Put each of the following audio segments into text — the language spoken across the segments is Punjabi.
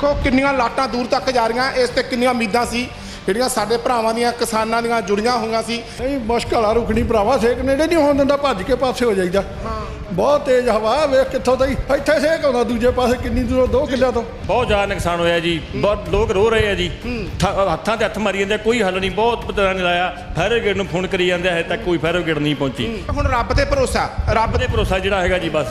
ਵੇਖੋ ਕਿੰਨੀਆਂ ਲਾਟਾਂ ਦੂਰ ਤੱਕ ਜਾ ਰਹੀਆਂ ਇਸ ਤੇ ਕਿੰਨੀਆਂ ਉਮੀਦਾਂ ਸੀ ਜਿਹੜੀਆਂ ਸਾਡੇ ਭਰਾਵਾਂ ਦੀਆਂ ਕਿਸਾਨਾਂ ਦੀਆਂ ਜੁੜੀਆਂ ਹੋਈਆਂ ਸੀ। ਨਹੀਂ ਮੁਸ਼ਕਲ ਆ ਰੁਕਣੀ ਭਰਾਵਾ ਸੇਕ ਨੇੜੇ ਨਹੀਂ ਹੋਣ ਦਿੰਦਾ ਭੱਜ ਕੇ ਪਾਸੇ ਹੋ ਜਾਈਦਾ। ਬਹੁਤ ਤੇਜ਼ ਹਵਾ ਵੇਖ ਕਿੱਥੋਂ ਤਈ ਇੱਥੇ ਸੇਕ ਆਉਂਦਾ ਦੂਜੇ ਪਾਸੇ ਕਿੰਨੀ ਦੂਰੋਂ 2 ਕਿੱਲਿਆਂ ਤੋਂ। ਬਹੁਤ ਜ਼ਿਆਦਾ ਨੁਕਸਾਨ ਹੋਇਆ ਜੀ। ਬਹੁਤ ਲੋਕ ਰੋ ਰਹੇ ਆ ਜੀ। ਥ- ਹੱਥਾਂ ਤੇ ਹੱਥ ਮਾਰੀ ਜਾਂਦੇ ਆ, ਕੋਈ ਹੱਲ ਨਹੀਂ। ਬਹੁਤ ਤਰ੍ਹਾਂ ਨੇ ਲਾਇਆ। ਫਾਇਰ ਬ੍ਰਿਗੇਡ ਨੂੰ ਫੋਨ ਕਰੀ ਜਾਂਦੇ ਆ, ਹਜੇ ਤੱਕ ਕੋਈ ਫਾਇਰ ਬ੍ਰਿਗੇਡ ਨਹੀਂ ਪਹੁੰਚੀ। ਹੁਣ ਰੱਬ ਤੇ ਭਰੋਸਾ। ਰੱਬ ਦੇ ਭਰੋਸਾ ਜਿਹੜਾ ਹੈਗਾ ਜੀ ਬਸ।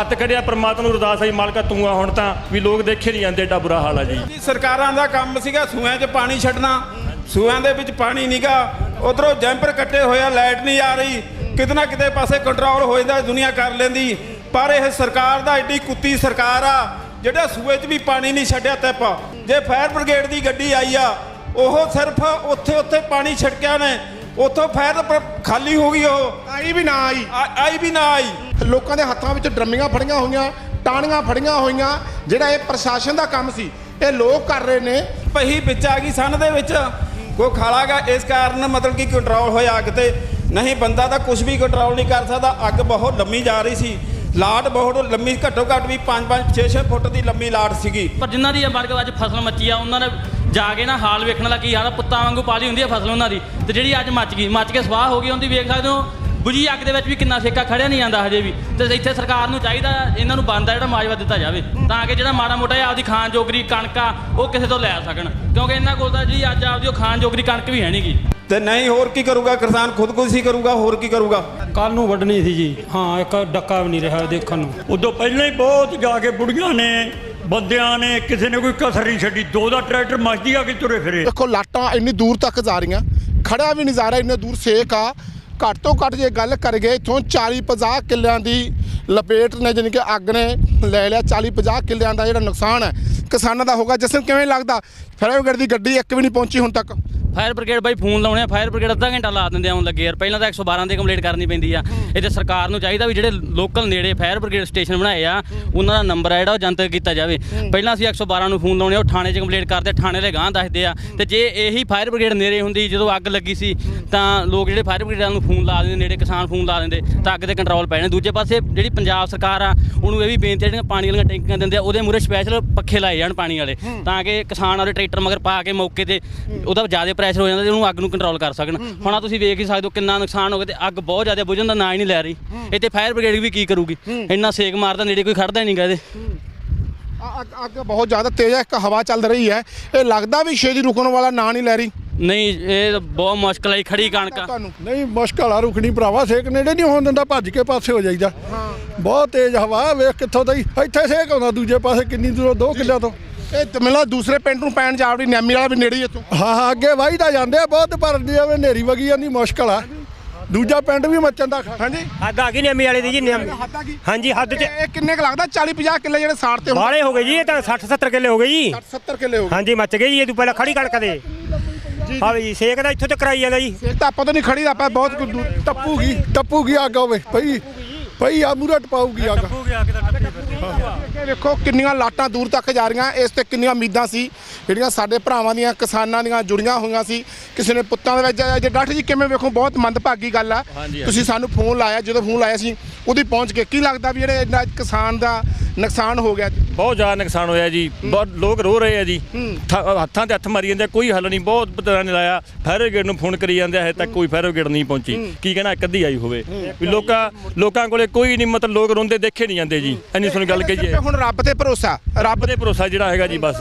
ਹੱਥ ਕੜਿਆ ਪ੍ਰਮਾਤਮਾ ਨੂੰ ਅਰਦਾਸ ਹੈ ਮਾਲਕਾ ਤੂੰ ਆ ਹੁਣ ਤਾਂ ਵੀ ਲੋਕ ਦੇਖੇ ਨਹੀਂ ਜਾਂਦੇ ਏਡਾ ਬੁਰਾ ਹਾਲ ਆ ਜੀ। ਜੀ ਸਰਕਾਰਾਂ ਦਾ ਕੰਮ ਸੀਗਾ ਸੂਆਂ 'ਚ ਪਾਣੀ ਛੱਡਣਾ। ਸੂਆਂ ਦੇ ਵਿੱਚ ਪਾਣੀ ਨੀਗਾ। ਉਧਰੋਂ ਜੈਂਪਰ ਕੱਟੇ ਹੋਇਆ ਲਾਈਟ ਨਹੀਂ ਆ ਰਹੀ। ਕਿਤੇ ਨਾ ਕਿਤੇ ਪਾਸੇ ਕੰਟਰੋਲ ਹੋ ਜਾਂਦਾ ਦੁਨੀਆ ਕਰ ਲੈਂਦੀ। ਪਰ ਇਹ ਸਰਕਾਰ ਦਾ ਐਡੀ ਕੁੱਤੀ ਸਰਕਾਰ ਆ ਜਿਹੜਾ ਸੂਏ 'ਚ ਵੀ ਪਾਣੀ ਨਹੀਂ ਛੱਡਿਆ ਤਿਪ। ਜੇ ਫਾਇਰ ਬ੍ਰਿਗੇਡ ਦੀ ਗੱਡੀ ਆਈ ਆ ਉਹ ਸਿਰਫ ਉੱਥੇ ਉੱਥੇ ਪਾਣੀ ਛਿੜਕਿਆ ਨੇ। ਉੱਥੋਂ ਫਾਇਰ ਖਾਲੀ ਹੋ ਗਈ ਉਹ। ਆਈ ਵੀ ਨਾ ਆਈ। ਆਈ ਵੀ ਨਾ ਆਈ। ਲੋਕਾਂ ਦੇ ਹੱਥਾਂ ਵਿੱਚ ਡਰਮੀਆਂ ਫੜੀਆਂ ਹੋਈਆਂ ਟਾਹਣੀਆਂ ਫੜੀਆਂ ਹੋਈਆਂ ਜਿਹੜਾ ਇਹ ਪ੍ਰਸ਼ਾਸਨ ਦਾ ਕੰਮ ਸੀ ਇਹ ਲੋਕ ਕਰ ਰਹੇ ਨੇ। ਪਹੀ ਵਿੱਚ ਆ ਗਈ ਸੰਨ ਦੇ ਵਿੱਚ। ਕੋ ਖਾਲਾਗਾ ਇਸ ਕਾਰਨ ਮਤਲਬ ਕਿ ਕੰਟਰੋਲ ਹੋਇਆ ਅੱਗ ਤੇ। ਨਹੀਂ, ਬੰਦਾ ਤਾਂ ਕੁਝ ਵੀ ਕੰਟਰੋਲ ਨਹੀਂ ਕਰ ਸਕਦਾ। ਅੱਗ ਬਹੁਤ ਲੰਮੀ ਜਾ ਰਹੀ ਸੀ। ਲਾਟ ਬਹੁਤ ਲੰਮੀ, ਘੱਟੋ ਘੱਟ ਵੀ 5-5 6-6 ਫੁੱਟ ਦੀ ਲੰਮੀ ਲਾਟ ਸੀਗੀ। ਪਰ ਜਿਨ੍ਹਾਂ ਦੀ ਮਾਰ ਅੱਜ ਫਸਲ ਮੱਚੀ ਆ, ਉਹਨਾਂ ਨੇ ਜਾ ਕੇ ਨਾ ਹਾਲ ਵੇਖਣ ਲੱਗੀ। ਯਾਰ ਪੁੱਤਾਂ ਵਾਂਗੂ ਪਾਲੀ ਹੁੰਦੀ ਆ ਫਸਲ ਉਹਨਾਂ ਦੀ। ਤੇ ਜਿਹੜੀ ਅੱਜ ਮੱਚ ਗਈ, ਮੱਚ ਕੇ ਸਵਾਹ ਹੋ ਗਈ, ਉਹਦੀ ਵੇਖ ਸਕਦੇ ਹੋ, ਬੁਝੀ ਅੱਗ ਦੇ ਵਿੱਚ ਵੀ ਕਿੰਨਾ ਸੇਕਾ ਖੜਿਆ ਨਹੀਂ ਜਾਂਦਾ ਹਜੇ ਵੀ। ਤੇ ਇੱਥੇ ਸਰਕਾਰ ਨੂੰ ਚਾਹੀਦਾ ਇਹਨਾਂ ਨੂੰ ਬੰਦਾ ਜਿਹੜਾ ਮਾਜਵਾ ਦਿੱਤਾ ਜਾਵੇ। ਤਾਂ ਕਿ ਜਿਹੜਾ ਮਾੜਾ ਮੋਟਾ ਜਿਹਾ ਆਪਦੀ ਖਾਣ ਜੋਗਰੀ ਕਣਕ ਆ ਉਹ ਕਿਸੇ ਤੋਂ ਲੈ ਸਕਣ। ਕਿਉਂਕਿ ਇਹਨਾਂ ਕੋਲ ਤਾਂ ਜੀ ਅੱਜ ਆਪਦੀ ਉਹ ਖਾਣ ਜੋਗਰੀ ਕਣਕ ਵੀ ਹੈ ਨਹੀਂਗੀ ਤੇ ਨਹੀਂ ਹੋਰ ਕੀ ਕਰੂਗਾ? ਕਿਸਾਨ ਖੁਦਕੁਸ਼ੀ ਕਰੂਗਾ ਹੋਰ ਕੀ ਕਰੂਗਾ? ਕੱਲ ਨੂੰ ਵੱਢਣੀ ਸੀ ਜੀ। ਹਾਂ ਇੱਕ ਡੱਕਾ ਵੀ ਨਹੀਂ ਰਿਹਾ ਦੇਖਣ ਨੂੰ। ਉਦੋਂ ਪਹਿਲਾਂ ਹੀ ਬਹੁਤ ਜਾ ਕੇ ਬੁੜੀਆਂ ਨੇ ਬੰਦਿਆਂ ਨੇ ਕਿਸੇ ਨੇ ਕੋਈ ਕਸਰ ਨਹੀਂ ਛੱਡੀ। ਦੋ ਦਾ ਟਰੈਕਟਰ ਮੱਚਦੀ ਆ ਕੇ ਤੁਰੇ ਫਿਰੇ। ਦੇਖੋ ਲਾਟਾਂ ਇੰਨੀ ਦੂਰ ਤੱਕ ਜਾ ਰਹੀਆਂ ਖੜਿਆ ਵੀ ਨਹੀਂ ਜਾ ਰਿਹਾ ਇੰਨੇ ਦੂਰ ਸੇਕ ਆ। ਘੱਟ ਤੋਂ ਘੱਟ ਜੇ ਗੱਲ ਕਰ ਗਏ ਇਥੋਂ 40 50 ਕਿੱਲਿਆਂ ਦੀ ਲਪੇਟ ਨੇ ਜਾਣੀ ਕਿ ਅੱਗ ਨੇ ਲੈ ਲਿਆ। 40 50 ਕਿੱਲਿਆਂ ਦਾ ਜਿਹੜਾ ਨੁਕਸਾਨ ਹੈ ਕਿਸਾਨਾਂ ਦਾ ਹੋਗਾ ਜਿਸ ਨੂੰ ਕਿਵੇਂ ਲੱਗਦਾ? ਫਾਇਰ ਦੀ ਗੱਡੀ ਇੱਕ ਵੀ ਨਹੀਂ ਪਹੁੰਚੀ ਹੁਣ ਤੱਕ। ਫਾਇਰ ਬ੍ਰਿਗੇਡ ਬਾਈ ਫੋਨ ਲਾਉਣੇ ਆ ਫਾਇਰ ਬ੍ਰਿਗੇਡ ਅੱਧਾ ਘੰਟਾ ਲਾ ਦਿੰਦੇ ਆਉਣ ਲੱਗੇ ਯਾਰ ਪਹਿਲਾਂ ਤਾਂ 112 ਤੇ ਕੰਪਲੀਟ ਕਰਨੀ ਪੈਂਦੀ ਆ। ਇਹ ਤੇ ਸਰਕਾਰ ਨੂੰ ਚਾਹੀਦਾ ਵੀ ਜਿਹੜੇ ਲੋਕਲ ਨੇੜੇ ਫਾਇਰ ਬ੍ਰਿਗੇਡ ਸਟੇਸ਼ਨ ਬਣਾਏ ਆ ਉਹਨਾਂ ਦਾ ਨੰਬਰ ਆ ਜਿਹੜਾ ਉਹ ਜਨਤਕ ਕੀਤਾ ਜਾਵੇ। ਪਹਿਲਾਂ ਅਸੀਂ 112 ਨੂੰ ਫੋਨ ਲਾਉਣੇ ਆ, ਉਹ ਥਾਣੇ 'ਚ ਕੰਪਲੀਟ ਕਰਦੇ ਥਾਣੇ ਦੇ ਗਾਂ ਦੱਸਦੇ ਆ। ਤੇ ਜੇ ਇਹੀ ਫਾਇਰ ਬ੍ਰਿਗੇਡ ਨੇੜੇ ਹੁੰਦੀ ਜਦੋਂ ਅੱਗ ਲੱਗੀ ਸੀ ਤਾਂ ਲੋਕ ਜਿਹੜੇ ਫਾਇਰ ਬ੍ਰਿਗੇਡ ਨੂੰ ਫੋਨ ਲਾ ਦਿੰਦੇ ਨੇੜੇ ਕਿਸਾਨ ਫੋਨ ਲਾ ਦਿੰਦੇ ਤਾਂ ਅੱਗ ਤੇ ਕੰਟਰੋਲ ਪੈ ਜਾਣਾ। ਦੂਜੇ ਪਾਸੇ ਜਿਹੜੀ ਪੰਜਾਬ ਸਰਕਾਰ ਆ ਉਹਨੂੰ ਇਹ ਵੀ ਬੇਨਤੀ ਆ ਜਿਹੜੀਆਂ ਪਾਣੀ ਵਾਲੀਆਂ ਟੈਂਕੀਆਂ ਦਿੰਦੇ ਆ ਉਹਦੇ ਮੂਰੇ ਸਪੈਸ਼ਲ ਪੱਖੇ ਲਾਏ ਜਾਣ ਪਾਣੀ ਵਾਲੇ। ਤਾਂ ਕਿ ਕਿਸਾਨ ਉਹਦੇ ਟਰੈਕਟਰ ਮਗਰ ਪਾ ਕੇ ਮੌਕੇ ਤੇ ਉਹਦਾ ਜ਼ਿਆਦਾ ਪ੍ਰੈਸ਼ਰ ਹੋ ਜਾਂਦਾ ਤੇ ਉਹਨੂੰ ਅੱਗ ਨੂੰ ਕੰਟਰੋਲ ਕਰ ਸਕਣ। ਹੁਣ ਆਹ ਤੁਸੀਂ ਵੇਖ ਹੀ ਸਕਦੇ ਹੋ ਕਿੰਨਾ ਨੁਕਸਾਨ ਹੋ ਗਿਆ ਤੇ ਅੱਗ ਬਹੁਤ ਜ਼ਿਆਦਾ ਬੁਝਣ ਦਾ ਨਾਂ ਹੀ ਨਹੀਂ ਲੈ ਰਹੀ। ਇੱਥੇ ਫਾਇਰ ਬ੍ਰਿਗੇਡ ਵੀ ਕੀ ਕਰੂਗੀ? ਇੰਨਾ ਸੇਕ ਮਾਰਦਾ ਨੇੜੇ ਕੋਈ ਖੜਦਾ ਹੀ ਨਹੀਂ ਗਾ ਇਹਦੇ। ਆ- ਅੱਗ ਅੱਗ ਬਹੁਤ ਜ਼ਿਆਦਾ ਤੇਜ਼ ਹੈ ਇੱਕ ਹਵਾ ਚੱਲ ਰਹੀ ਹੈ। ਇਹ ਲੱਗਦਾ ਵੀ ਛੇਤੀ ਰੁਕਣ ਵਾਲਾ ਨਾਂ ਨਹੀਂ ਲੈ ਰਹੀ। ਨਹੀਂ ਇਹ ਬਹੁਤ ਮੁਸ਼ਕਲ ਹੈ ਖੜੀ ਕਣਕ। ਆ। ਤੁਹਾਨੂੰ ਨਹੀਂ ਮੁਸ਼ਕਲ ਆ ਰੁਕਣੀ ਭਰਾਵਾ ਸੇਕ ਨੇੜੇ ਨਹੀਂ ਹੋਣ ਦਿੰਦਾ ਭੱਜ ਕੇ ਪਾਸੇ ਹੋ ਜਾਈਦਾ। ਬਹੁਤ ਤੇਜ਼ ਹਵਾ ਵੇਖ ਕਿੱਥੋਂ ਤਈ ਇੱਥੇ ਸੇਕ ਆਉਂਦਾ ਦੂਜੇ ਪਾਸੇ ਕਿੰਨੀ ਦੂਰੋਂ 2 ਕਿੱਲਿਆਂ ਤੋਂ। ਇਹ ਤੇ ਲੱਗਦਾ ਦੂਸਰੇ ਪਿੰਡ ਨੂੰ ਪੈਣ ਜਾਵੜੀ ਨੈਮੀ ਵਾਲਾ ਵੀ ਨੇੜੇ ਹੀ ਇੱਥੋਂ। ਹਾਂ ਹਾਂ ਅੱਗੇ ਵਾਹੀ ਤਾਂ ਜਾਂਦੇ ਆ ਬਹੁਤ ਪਰ ਜਿਵੇਂ ਹਨੇਰੀ ਵਗੀ ਜਾਂਦੀ ਮੁਸ਼ਕਲ ਆ। ਦੂਜਾ ਪਿੰਡ ਵੀ ਮੱਚਣ ਦਾ ਖਤਰਾ। ਹਾਂਜੀ। ਹੱਦ ਆ ਗਈ ਨੇਮੀ ਵਾਲੇ ਦੀ ਜੀ ਕੀ ਹਾਂਜੀ ਹੱਦ ਚ ਇਹ ਕਿੰਨੇ ਕੁ ਲੱਗਦਾ? 40 50 ਕਿੱਲੇ ਜਿਹੜੇ ਸਾੜ ਤੇ ਹੁਣ ਬਾਲੇ ਹੋ ਗਏ ਜੀ ਇਹ ਤਾਂ 60 70 ਕਿੱਲੇ ਹੋ ਗਏ ਜੀ। 70 ਕਿੱਲੇ ਹੋ ਗਏ। ਹਾਂਜੀ ਮੱਚ ਗਏ ਜੀ ਇਹ ਤੋਂ ਪਹਿਲਾਂ ਖੜੀ ਕਣਕ ਦੇ। ਹਾਂ ਵੀ ਜੀ ਸੇਕ ਦਾ ਇੱਥੋਂ ਤੱਕ ਕਰਾਈ ਜਾਂਦਾ ਜੀ। ਇਹ ਤਾਂ ਆਪਾਂ ਤਾਂ ਨਹੀਂ ਖੜੀ ਦਾ ਆਪਾਂ ਬਹੁਤ ਕੁ ਦੂਰ ਟੱਪੂਗੀ। ਟੱਪੂਗੀ ਅੱਗ ਹੋਵੇ ਪਈ ਪਈ ਆ ਮੂਰਾ ਟਪਾਊਗੀ ਅੱਗ। ਇਹ ਵੇਖੋ ਕਿੰਨੀਆਂ ਲਾਟਾਂ ਦੂਰ ਤੱਕ ਜਾ ਰਹੀਆਂ ਇਸ ਤੇ ਕਿੰਨੀਆਂ ਉਮੀਦਾਂ ਸੀ ਜਿਹੜੀਆਂ ਸਾਡੇ ਭਰਾਵਾਂ ਦੀਆਂ ਕਿਸਾਨਾਂ ਦੀਆਂ ਜੁੜੀਆਂ ਹੋਈਆਂ ਸੀ ਕਿਸੇ ਨੇ ਪੁੱਤਾਂ ਦੇ ਵਿੱਚ ਜੇ ਡਾਕਟਰ ਜੀ ਕਿਵੇਂ ਵੇਖੋ ਬਹੁਤ ਮੰਦਭਾਗੀ ਗੱਲ ਆ। ਤੁਸੀਂ ਸਾਨੂੰ ਫੋਨ ਲਾਇਆ ਜਦੋਂ ਫੋਨ ਲਾਇਆ ਸੀ ਉਹਦੀ ਪਹੁੰਚ ਕੇ ਕੀ ਲੱਗਦਾ ਵੀ ਜਿਹੜੇ ਇੰਨਾ ਕਿਸਾਨ ਦਾ ਨੁਕਸਾਨ ਹੋ ਗਿਆ? ਬਹੁਤ ਜ਼ਿਆਦਾ ਨੁਕਸਾਨ ਹੋਇਆ ਜੀ। ਬਹੁਤ ਲੋਕ ਰੋ ਰਹੇ ਆ ਜੀ। ਹੱਥਾਂ ਤੇ ਹੱਥ ਮਾਰੀ ਜਾਂਦੇ ਕੋਈ ਹੱਲ ਨਹੀਂ। ਬਹੁਤ ਤਰ੍ਹਾਂ ਨੇ ਲਾਇਆ ਬ੍ਰਿਗੇਡ ਨੂੰ ਫੋਨ ਕਰੀ ਜਾਂਦੇ ਹਜੇ ਤੱਕ ਕੋਈ ਫਾਇਰ ਬ੍ਰਿਗੇਡ ਨਹੀਂ ਪਹੁੰਚੀ। ਕੀ ਕਹਿਣਾ ਇੱਕ ਅੱਧੀ ਆਈ ਹੋਵੇ। ਵੀ ਲੋਕਾਂ ਲੋਕਾਂ ਕੋਲੇ ਕੋਈ ਨਹੀਂ ਮਤਲਬ ਲੋਕ ਰੋਂਦੇ ਦੇਖੇ ਨਹੀਂ ਜਾਂਦੇ ਜੀ। ਇੰਨੀ ਸੁਣ ਗੱਲ ਕਹੀਏ। ਤੇ ਹੁਣ ਰੱਬ ਤੇ ਭਰੋਸਾ। ਰੱਬ ਦੇ ਭਰੋਸਾ ਜਿਹੜਾ ਹੈਗਾ ਜੀ ਬਸ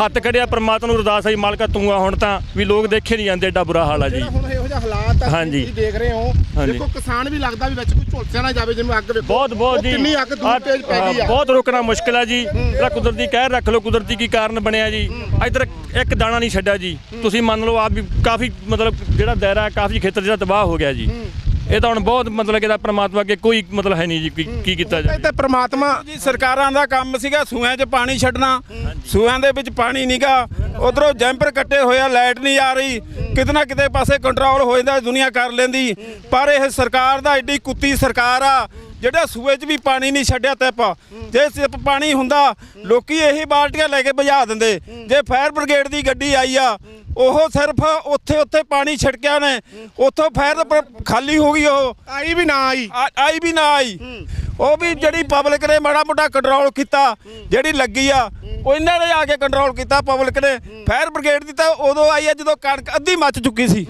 ਹੱਥ ਕੜਿਆ ਪ੍ਰਮਾਤਮਾ ਨੂੰ ਅਰਦਾਸ ਹੈ ਮਾਲਕਾ ਤੂੰ ਆ ਹੁਣ ਤਾਂ ਵੀ ਲੋਕ ਦੇਖੇ ਨਹੀਂ ਜਾਂਦੇ ਏਡਾ ਬੁਰਾ ਹਾਲ ਆ ਜੀ। ਹੁਣ ਇਹੋ ਜਿਹਾ ਹਾਲਾਤ ਆ ਹਾਂਜੀ। ਤੁਸੀਂ ਦੇਖ ਰਹੇ ਹੋ। ਦੇਖੋ ਕਿਸਾਨ ਵੀ ਲੱਗਦਾ ਵੀ ਵਿੱਚ ਕੋਈ ਝੁਲਸਿਆ ਨਾ ਜਾਵੇ ਜਿਵੇਂ ਅੱਗ ਵੇਖੋ। ਬਹੁਤ ਬਹੁਤ ਜੀ। ਕਿੰਨੀ ਅੱਗ ਦੂਰ ਤੇਜ਼ ਪੈ ਗਈ ਆ। ਬਹੁਤ ਰੋਕਣਾ ਮੁਸ਼ਕਿਲ ਆ ਜੀ। ਜਿਹੜਾ ਕੁਦਰਤੀ ਕਹਿਰ ਰੱਖ ਲਓ ਕੁਦਰਤੀ ਕੀ ਕਾਰਨ ਬਣਿਆ ਜੀ। ਇੱਧਰ ਇੱਕ ਦਾਣਾ ਨਹੀਂ ਛੱਡਿਆ ਜੀ। ਤੁਸੀਂ ਮੰਨ ਲਓ ਆਪ ਵੀ ਕਾਫੀ ਮਤਲਬ ਜਿਹੜਾ ਦਾਇਰਾ ਕਾਫੀ ਖੇਤਰ ਜਿਹੜਾ ਤਬਾਹ ਹੋ ਗਿਆ ਜੀ। ਇਹ ਤਾਂ ਹੁਣ ਬਹੁਤ ਮਤਲਬ ਕਿ ਇਹਦਾ ਪ੍ਰਮਾਤਮਾ ਅੱਗੇ ਕੋਈ ਮਤਲਬ ਹੈ ਨਹੀਂ ਜੀ ਕੀ- ਕੀ ਕੀਤਾ ਇਹ ਜਾਵੇ ਤੇ ਪ੍ਰਮਾਤਮਾ ਜੀ ਸਰਕਾਰਾਂ ਦਾ ਕੰਮ ਸੀਗਾ ਸੂਆਂ 'ਚ ਪਾਣੀ ਛੱਡਣਾ। ਸੂਆਂ ਦੇ ਵਿੱਚ ਪਾਣੀ ਨੀਗਾ। ਉਧਰੋਂ ਜੈਂਪਰ ਕੱਟੇ ਹੋਇਆ ਲਾਈਟ ਨਹੀਂ ਆ ਰਹੀ। ਕਿਤੇ ਨਾ ਕਿਤੇ ਪਾਸੇ ਕੰਟਰੋਲ ਹੋ ਜਾਂਦਾ ਦੁਨੀਆ ਕਰ ਲੈਂਦੀ। ਪਰ ਇਹ ਸਰਕਾਰ ਦਾ ਐਡੀ ਕੁੱਤੀ ਸਰਕਾਰ ਆ ਜਿਹੜਾ ਸੂਏ 'ਚ ਵੀ ਪਾਣੀ ਨਹੀਂ ਛੱਡਿਆ ਤਿਪ ਜੇ ਸਿਪ ਪਾਣੀ ਹੁੰਦਾ ਲੋਕੀ ਇਹੀ ਬਾਲਟੀਆਂ ਲੈ ਕੇ ਬੁਝਾ ਦਿੰਦੇ। ਜੇ ਫਾਇਰ ਬ੍ਰਿਗੇਡ ਦੀ ਗੱਡੀ ਆਈ ਆ ਉਹ ਸਿਰਫ ਉੱਥੇ ਉੱਥੇ ਪਾਣੀ ਛਿੜਕਿਆ ਨੇ। ਉੱਥੋਂ ਫਾਇਰ ਖਾਲੀ ਹੋ ਗਈ ਉਹ। ਆਈ ਵੀ ਨਾ ਆਈ। ਆਈ ਵੀ ਨਾ ਆਈ। ਉਹ ਵੀ ਜਿਹੜੀ ਪਬਲਿਕ ਨੇ ਮਾੜਾ ਮੋਟਾ ਕੰਟਰੋਲ ਕੀਤਾ ਜਿਹੜੀ ਲੱਗੀ ਆ ਉਹ ਇਹਨਾਂ ਨੇ ਆ ਕੇ ਕੰਟਰੋਲ ਕੀਤਾ ਪਬਲਿਕ ਨੇ। ਫਾਇਰ ਬ੍ਰਿਗੇਡ ਦੀ ਤਾਂ ਉਦੋਂ ਆਈ ਆ ਜਦੋਂ ਕਣਕ ਅੱਧੀ ਮੱਚ ਚੁੱਕੀ ਸੀ।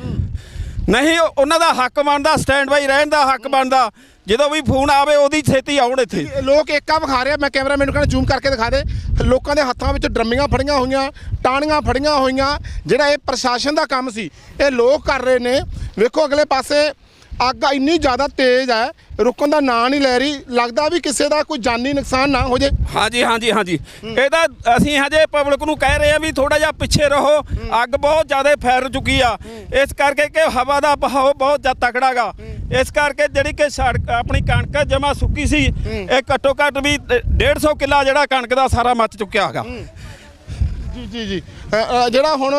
ਨਹੀਂ, ਉਹ- ਉਹਨਾਂ ਦਾ ਹੱਕ ਬਣਦਾ ਸਟੈਂਡ ਬਾਈ ਰਹਿਣ ਦਾ ਹੱਕ ਬਣਦਾ। ਜਦੋਂ ਵੀ ਫੋਨ ਆਵੇ, ਉਹਦੀ ਛੇਤੀ ਆਉਣ ਇੱਥੇ। ਲੋਕ ਏਕਾ ਵਿਖਾ ਰਿਹਾ ਮੈਂ ਕੈਮਰਾ ਮੈਨੂੰ ਕਹਿੰਦਾ ਜ਼ੂਮ ਕਰਕੇ ਦਿਖਾ ਦੇ। ਲੋਕਾਂ ਦੇ ਹੱਥਾਂ ਵਿੱਚ ਡਰਮੀਆਂ ਫੜੀਆਂ ਹੋਈਆਂ, ਟਾਹਣੀਆਂ ਫੜੀਆਂ ਹੋਈਆਂ। ਜਿਹੜਾ ਇਹ ਪ੍ਰਸ਼ਾਸਨ ਦਾ ਕੰਮ ਸੀ, ਇਹ ਲੋਕ ਕਰ ਰਹੇ ਨੇ। ਵੇਖੋ ਅਗਲੇ ਪਾਸੇ ਅੱਗ ਇੰਨੀ ਜ਼ਿਆਦਾ ਤੇਜ਼ ਹੈ, ਰੁਕਣ ਦਾ ਨਾਂ ਨਹੀਂ ਲੈ ਰਹੀ, ਲੱਗਦਾ ਵੀ ਕਿਸੇ ਦਾ ਕੋਈ ਜਾਨੀ ਨੁਕਸਾਨ ਨਾ ਹੋ ਜੇ। ਹਾਂਜੀ ਹਾਂਜੀ ਹਾਂਜੀ। ਇਹ ਤਾਂ ਅਸੀਂ ਹਜੇ ਪਬਲਿਕ ਨੂੰ ਕਹਿ ਰਹੇ ਆ ਵੀ ਥੋੜਾ ਜਿਹਾ ਪਿੱਛੇ ਰਹੋ, ਅੱਗ ਬਹੁਤ ਜ਼ਿਆਦਾ ਫੈਲ ਚੁੱਕੀ ਆ। ਇਸ ਕਰਕੇ ਕਿ ਹਵਾ ਦਾ ਬਹਾਅ ਬਹੁਤ ਜ਼ਿਆਦਾ ਤਕੜਾਗਾ ਇਸ ਕਰਕੇ ਜਿਹੜੀ ਕਿ ਸੜਕ, ਆਪਣੀ ਕਣਕ ਜਮਾ ਸੁੱਕੀ ਸੀ, ਇਹ ਘੱਟੋ ਘੱਟ ਵੀ 150 ਕਿੱਲਾ ਜਿਹੜਾ ਕਣਕ ਦਾ ਸਾਰਾ ਮੱਚ ਚੁੱਕਿਆ ਹੈਗਾ। ਜੀ ਜੀ ਜੀ। ਜਿਹੜਾ ਹੁਣ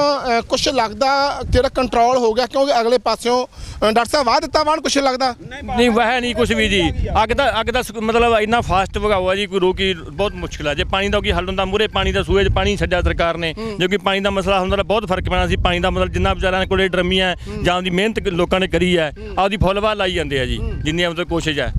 ਕੁਝ ਲੱਗਦਾ ਜਿਹੜਾ ਕੰਟਰੋਲ ਹੋ ਗਿਆ ਕਿਉਂਕਿ ਅਗਲੇ ਪਾਸਿਓਂ ਡਾਕਟਰ ਸਾਹਿਬ ਵਾਹ ਦਿੱਤਾ ਵਾਣ ਕੁਝ ਲੱਗਦਾ? ਨਹੀਂ ਵਹਿ ਨਹੀਂ ਕੁਝ ਵੀ ਜੀ। ਅੱਗ ਦਾ ਅੱਗ ਦਾ ਮਤਲਬ ਇੰਨਾ ਫਾਸਟ ਵਗਾਓ ਆ ਜੀ ਕੋਈ ਰੋਕੀ ਬਹੁਤ ਮੁਸ਼ਕਿਲ ਆ। ਜੇ ਪਾਣੀ ਦਾ ਕੀ ਹੱਲ ਹੁੰਦਾ ਮੂਰੇ ਪਾਣੀ ਦਾ ਸੂਏ 'ਚ ਪਾਣੀ ਛੱਡਿਆ ਸਰਕਾਰ ਨੇ। ਜੇ ਕੋਈ ਪਾਣੀ ਦਾ ਮਸਲਾ ਹੁੰਦਾ ਤਾਂ ਬਹੁਤ ਫ਼ਰਕ ਪੈਣਾ ਸੀ। ਪਾਣੀ ਦਾ ਮਤਲਬ ਜਿੰਨਾ ਵਿਚਾਰਿਆਂ ਕੋਲੇ ਡਰਮੀਆਂ ਜਾਂ ਦੀ ਮਿਹਨਤ ਕ- ਲੋਕਾਂ ਨੇ ਕਰੀ ਹੈ ਆਪਦੀ ਫੁੱਲਵਾ ਲਾਈ ਜਾਂਦੇ ਆ ਜੀ ਜਿੰਨੀ ਮਤਲਬ ਕੋਸ਼ਿਸ਼ ਹੈ।